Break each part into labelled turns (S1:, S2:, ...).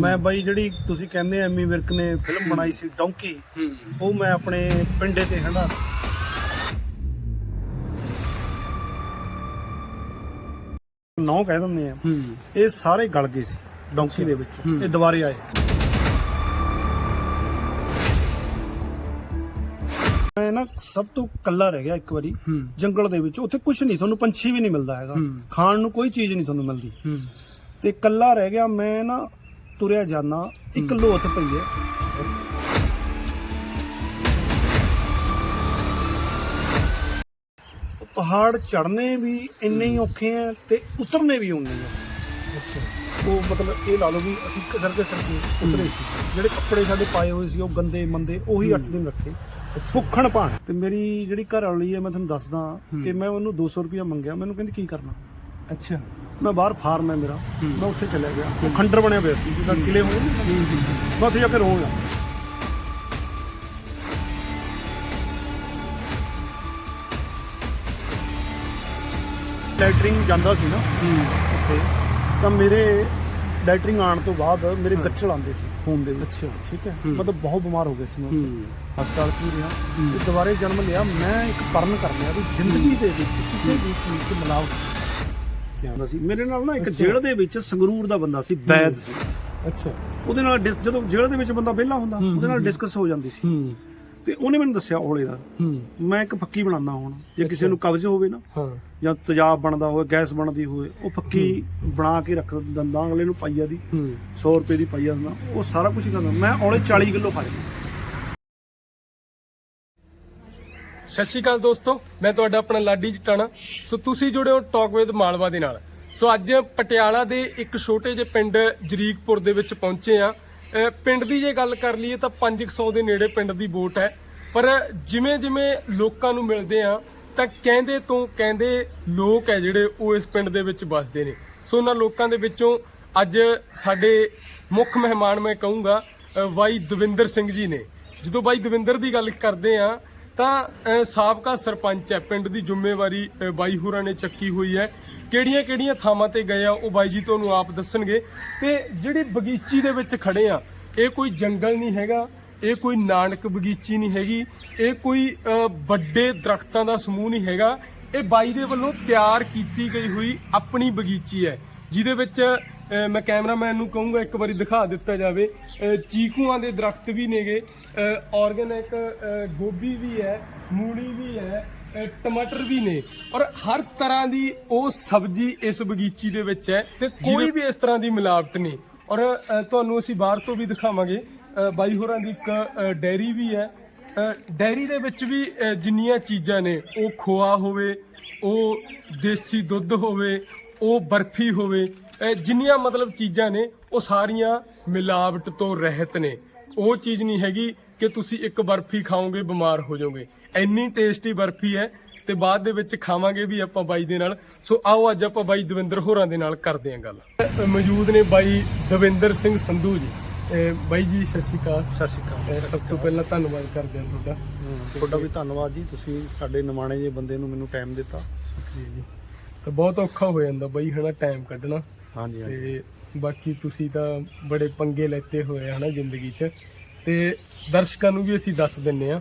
S1: ਮੈਂ ਬਾਈ ਜਿਹੜੀ ਤੁਸੀਂ ਕਹਿੰਦੇ ਆ ਐਮੀ ਵਿਰਕ ਨੇ ਫਿਲਮ ਬਣਾਈ ਸੀ ਡੌਂਕੀ ਉਹ ਮੈਂ ਆਪਣੇ ਪਿੰਡੇ ਤੇ ਹੰਡਾ ਨੌ ਕਹਿ ਦਿੰਦੇ ਆ। ਇਹ ਸਾਰੇ ਗਲ ਗਏ ਸੀ ਡੌਂਕੀ ਦੇ ਵਿੱਚ। ਇਹ ਦੁਬਾਰੇ ਆਏ। ਮੈਂ ਨਾ ਸਭ ਤੋਂ ਕੱਲਾ ਰਹਿ ਗਿਆ ਇੱਕ ਵਾਰੀ ਜੰਗਲ ਦੇ ਵਿੱਚ। ਉੱਥੇ ਕੁਝ ਨਹੀਂ ਤੁਹਾਨੂੰ ਪੰਛੀ ਵੀ ਨਹੀਂ ਮਿਲਦਾ ਹੈਗਾ। ਖਾਣ ਨੂੰ ਕੋਈ ਚੀਜ਼ ਨਹੀਂ ਤੁਹਾਨੂੰ ਮਿਲਦੀ। ਤੇ ਕੱਲਾ ਰਹਿ ਗਿਆ ਮੈਂ ਨਾ ਤੁਰਿਆ ਜਾਣਾ ਇੱਕ ਲੋਥ ਪਈ ਹੈ। ਪਹਾੜ ਚੜਨੇ ਵੀ ਇੰਨੇ ਹੀ ਔਖੇ ਆ ਤੇ ਉਤਰਨੇ ਵੀ ਉਨੇ ਹੀ ਉਹ ਮਤਲਬ ਇਹ ਲਾ ਲਓ ਵੀ ਅਸੀਂ ਕਿਸਰ ਕੇ ਉਤਰੇ ਸੀ। ਜਿਹੜੇ ਕੱਪੜੇ ਸਾਡੇ ਪਾਏ ਹੋਏ ਸੀ ਉਹ ਗੰਦੇ ਮੰਦੇ ਉਹੀ 8 ਦਿਨ ਰੱਖੇ। ਭੁੱਖਣ ਪਾਣ ਤੇ ਮੇਰੀ ਜਿਹੜੀ ਘਰ ਵਾਲੀ ਹੈ ਮੈਂ ਤੁਹਾਨੂੰ ਦੱਸਦਾ ਕਿ ਮੈਂ ਉਹਨੂੰ 200 ਰੁਪਇਆ ਮੰਗਿਆ। ਮੈਨੂੰ ਕਹਿੰਦੀ ਕੀ ਕਰਨਾ?
S2: ਅੱਛਾ।
S1: ਮੈਂ ਬਾਹਰ ਫਾਰਮ ਹੈ ਮੇਰਾ। ਮੈਂ ਉੱਥੇ ਚਲਿਆ ਗਿਆ। ਉਹ ਖੰਡਰ ਬਣਿਆ ਹੋਇਆ ਸੀ ਜਿੱਦਾਂ ਕਿਲੇ ਹੋਏ ਨੇ। ਮੈਂ ਉੱਥੇ ਜਾ ਕੇ ਰੋਣ ਲੱਗਾ ਲੈਟਰਿੰਗ ਜਾਂਦਾ ਸੀ ਨਾ ਉੱਥੇ। ਤਾਂ ਮੇਰੇ ਲੈਟਰਿੰਗ ਆਉਣ ਤੋਂ ਬਾਅਦ ਮੇਰੇ ਗੱਚਲ ਆਉਂਦੇ ਸੀ ਖੂਨ ਦੇ ਵਿੱਚ।
S2: ਅੱਛਾ।
S1: ਠੀਕ ਹੈ। ਮਤਲਬ ਬਹੁਤ ਬਿਮਾਰ ਹੋ ਗਿਆ ਸੀ ਮੈਂ ਉੱਥੇ। ਹਸਪਤਾਲ 'ਚ ਰਿਹਾ। ਤੇ ਦੁਬਾਰੇ ਜਨਮ ਲਿਆ। ਮੈਂ ਇੱਕ ਪਰਨ ਕਰ ਲਿਆ ਵੀ ਜ਼ਿੰਦਗੀ ਦੇ ਵਿੱਚ ਕਿਸੇ ਵੀ ਚੀਜ਼ 'ਚ ਮਿਲਾਵਟ। ਹੁੰਦਾ ਸੀ। ਮੇਰੇ ਨਾਲ ਨਾ ਇੱਕ ਜੇਲ੍ਹ ਦੇ ਵਿੱਚ ਸੰਗਰੂਰ ਦਾ ਬੰਦਾ ਸੀ ਬੈਦ ਸੀ।
S2: ਅੱਛਾ।
S1: ਉਹਦੇ ਨਾਲ ਡਿਸ ਜਦੋਂ ਜੇਲ੍ਹ ਦੇ ਵਿੱਚ ਬੰਦਾ ਵਿਹਲਾ ਹੁੰਦਾ ਉਹਦੇ ਨਾਲ। ਡਿਸਕਸ ਹੋ ਜਾਂਦੀ ਸੀ। ਤੇ ਉਹਨੇ ਮੈਨੂੰ ਦੱਸਿਆ ਔਲੇ ਦਾ ਮੈਂ ਇੱਕ ਫੱਕੀ ਬਣਾਉਂਦਾ ਹੁਣ। ਜੇ ਕਿਸੇ। ਨੂੰ ਕਬਜ਼ ਹੋਵੇ ਨਾ
S2: ਹਾਂ।
S1: ਜਾਂ ਤੇਜ਼ਾਬ ਬਣਦਾ ਹੋਵੇ ਗੈਸ ਬਣਦੀ ਹੋਵੇ ਉਹ ਫੱਕੀ ਬਣਾ ਕੇ ਰੱਖ ਦਿੰਦਾ ਅਗਲੇ ਨੂੰ ਪਾਈਆ ਦੀ
S2: ਹੂੰ।
S1: 100 ਰੁਪਏ ਦੀ ਪਾਈਆ ਦਿੰਦਾ। ਉਹ ਸਾਰਾ ਕੁਝ ਕਰਦਾ। ਮੈਂ ਔਲੇ 40 ਕਿਲੋ ਲਿਆ।
S2: ਸਤਿ ਸ਼੍ਰੀ ਅਕਾਲ ਦੋਸਤੋ, ਮੈਂ ਤੁਹਾਡਾ ਆਪਣਾ ਲਾਡੀ ਜਟਾਣਾ। ਸੋ ਤੁਸੀਂ ਜੁੜੇ ਹੋ ਟਾਕ ਵਿਦ ਮਾਲਵਾ ਦੇ ਨਾਲ। ਸੋ ਅੱਜ ਪਟਿਆਲਾ ਦੇ ਇੱਕ ਛੋਟੇ ਜਿਹੇ ਪਿੰਡ ਜਰੀਕਪੁਰ ਦੇ ਵਿੱਚ ਪਹੁੰਚੇ ਆ ਪਿੰਡ ਦੀ ਜੇ ਗੱਲ ਕਰ ਲਈਏ ਤਾਂ 500 ਦੇ ਨੇੜੇ ਪਿੰਡ ਦੀ ਵੋਟ ਹੈ। ਪਰ ਜਿਵੇਂ ਜਿਵੇਂ ਲੋਕਾਂ ਨੂੰ ਮਿਲਦੇ ਆ ਤਾਂ ਕਹਿੰਦੇ ਤੋਂ ਕਹਿੰਦੇ ਲੋਕ ਹੈ ਜਿਹੜੇ ਉਹ ਇਸ ਪਿੰਡ ਦੇ ਵਿੱਚ ਵੱਸਦੇ ਨੇ। ਸੋ ਉਹਨਾਂ ਲੋਕਾਂ ਦੇ ਵਿੱਚੋਂ ਅੱਜ ਸਾਡੇ ਮੁੱਖ ਮਹਿਮਾਨ ਮੈਂ ਕਹੂੰਗਾ ਬਾਈ ਦਵਿੰਦਰ ਸਿੰਘ ਜੀ ਨੇ। ਜਦੋਂ ਬਾਈ ਦਵਿੰਦਰ ਦੀ ਗੱਲ ਕਰਦੇ ਆ ਤਾਂ ਸਾਬਕਾ ਸਰਪੰਚ ਹੈ। ਪਿੰਡ ਦੀ ਜ਼ਿੰਮੇਵਾਰੀ ਬਾਈ ਹੋਰਾਂ ਨੇ ਚੱਕੀ ਹੋਈ ਹੈ। ਕਿਹੜੀਆਂ ਕਿਹੜੀਆਂ ਥਾਵਾਂ ਤੇ ਗਏ ਆ, ਉਹ ਬਾਈ ਜੀ ਤੁਹਾਨੂੰ ਆਪ ਦੱਸਣਗੇ। ਤੇ ਜਿਹੜੀ ਬਗੀਚੀ ਦੇ ਵਿੱਚ ਖੜੇ ਆ, ਇਹ ਕੋਈ ਜੰਗਲ ਨਹੀਂ ਹੈਗਾ, ਇਹ ਕੋਈ ਨਾਨਕ ਬਗੀਚੀ ਨਹੀਂ ਹੈਗੀ, ਇਹ ਕੋਈ ਵੱਡੇ ਦਰਖਤਾਂ ਦਾ ਸਮੂਹ ਨਹੀਂ ਹੈਗਾ। ਇਹ ਬਾਈ ਦੇ ਵੱਲੋਂ ਤਿਆਰ ਕੀਤੀ ਗਈ ਹੋਈ ਆਪਣੀ ਬਗੀਚੀ ਹੈ, ਜਿਹਦੇ ਵਿੱਚ ਮੈਂ ਕੈਮਰਾਮੈਨ ਨੂੰ ਕਹੂੰਗਾ ਇੱਕ ਵਾਰੀ ਦਿਖਾ ਦਿੱਤਾ ਜਾਵੇ। ਚੀਕੂਆਂ ਦੇ ਦਰਖਤ ਵੀ ਨੇਗੇ। ਆਰਗੇਨਿਕ ਗੋਭੀ ਵੀ ਹੈ ਮੂਲੀ ਵੀ ਹੈ ਟਮਾਟਰ ਵੀ ਨੇ। ਔਰ ਹਰ ਤਰ੍ਹਾਂ ਦੀ ਉਹ ਸਬਜ਼ੀ ਇਸ ਬਗੀਚੀ ਦੇ ਵਿੱਚ ਹੈ ਤੇ ਕੋਈ ਵੀ ਇਸ ਤਰ੍ਹਾਂ ਦੀ ਮਿਲਾਵਟ ਨਹੀਂ। ਔਰ ਤੁਹਾਨੂੰ ਅਸੀਂ ਬਾਹਰ ਤੋਂ ਵੀ ਦਿਖਾਵਾਂਗੇ। ਬਾਈ ਹੋਰਾਂ ਦੀ ਇੱਕ ਅ, ਡੈਰੀ ਵੀ ਹੈ। ਅ, ਡੈਰੀ ਦੇ ਵਿੱਚ ਵੀ ਜਿੰਨੀਆਂ ਚੀਜ਼ਾਂ ਨੇ ਉਹ ਖੋਆ ਹੋਵੇ ਉਹ ਦੇਸੀ ਦੁੱਧ ਹੋਵੇ ਉਹ ਬਰਫੀ ਹੋਵੇ ਜਿੰਨੀਆਂ ਮਤਲਬ ਚੀਜ਼ਾਂ ਨੇ ਉਹ ਸਾਰੀਆਂ ਮਿਲਾਵਟ ਤੋਂ ਰਹਿਤ ਨੇ। ਉਹ ਚੀਜ਼ ਨਹੀਂ ਹੈਗੀ ਕਿ ਤੁਸੀਂ ਇੱਕ ਬਰਫੀ ਖਾਓਗੇ ਬਿਮਾਰ ਹੋ ਜਾਓਗੇ। ਇੰਨੀ ਟੇਸਟੀ ਬਰਫੀ ਹੈ ਤੇ ਬਾਅਦ ਦੇ ਵਿੱਚ ਖਾਵਾਂਗੇ ਵੀ ਆਪਾਂ ਬਾਈ ਦੇ ਨਾਲ। ਸੋ ਆਓ ਅੱਜ ਆਪਾਂ ਬਾਈ ਦਵਿੰਦਰ ਹੋਰਾਂ ਦੇ ਨਾਲ ਕਰਦੇ ਹਾਂ ਗੱਲ। ਮੌਜੂਦ ਨੇ ਬਾਈ ਦਵਿੰਦਰ ਸਿੰਘ ਸੰਧੂ ਜੀ। ਬਾਈ ਜੀ ਸਤਿ ਸ਼੍ਰੀ ਅਕਾਲ।
S1: ਸਤਿ ਸ਼੍ਰੀ ਅਕਾਲ।
S2: ਸਭ ਤੋਂ ਪਹਿਲਾਂ ਧੰਨਵਾਦ ਕਰਦੇ ਹਾਂ ਤੁਹਾਡਾ।
S1: ਤੁਹਾਡਾ ਵੀ ਧੰਨਵਾਦ ਜੀ। ਤੁਸੀਂ ਸਾਡੇ ਨਿਮਾਣੇ ਜੇ ਬੰਦੇ ਨੂੰ ਮੈਨੂੰ ਟਾਈਮ ਦਿੱਤਾ।
S2: ਜੀ ਜੀ। ਤਾਂ ਬਹੁਤ ਔਖਾ ਹੋ ਜਾਂਦਾ ਬਈ ਹਨਾ ਟਾਈਮ ਕੱਢਣਾ।
S1: ਹਾਂਜੀ
S2: ਤੇ ਬਾਕੀ ਤੁਸੀਂ ਤਾਂ ਬੜੇ ਪੰਗੇ ਲੈਤੇ ਹੋਏ ਆ ਹਨਾ ਜ਼ਿੰਦਗੀ 'ਚ। ਤੇ ਦਰਸ਼ਕਾਂ ਨੂੰ ਵੀ ਅਸੀਂ ਦੱਸ ਦਿੰਨੇ ਆ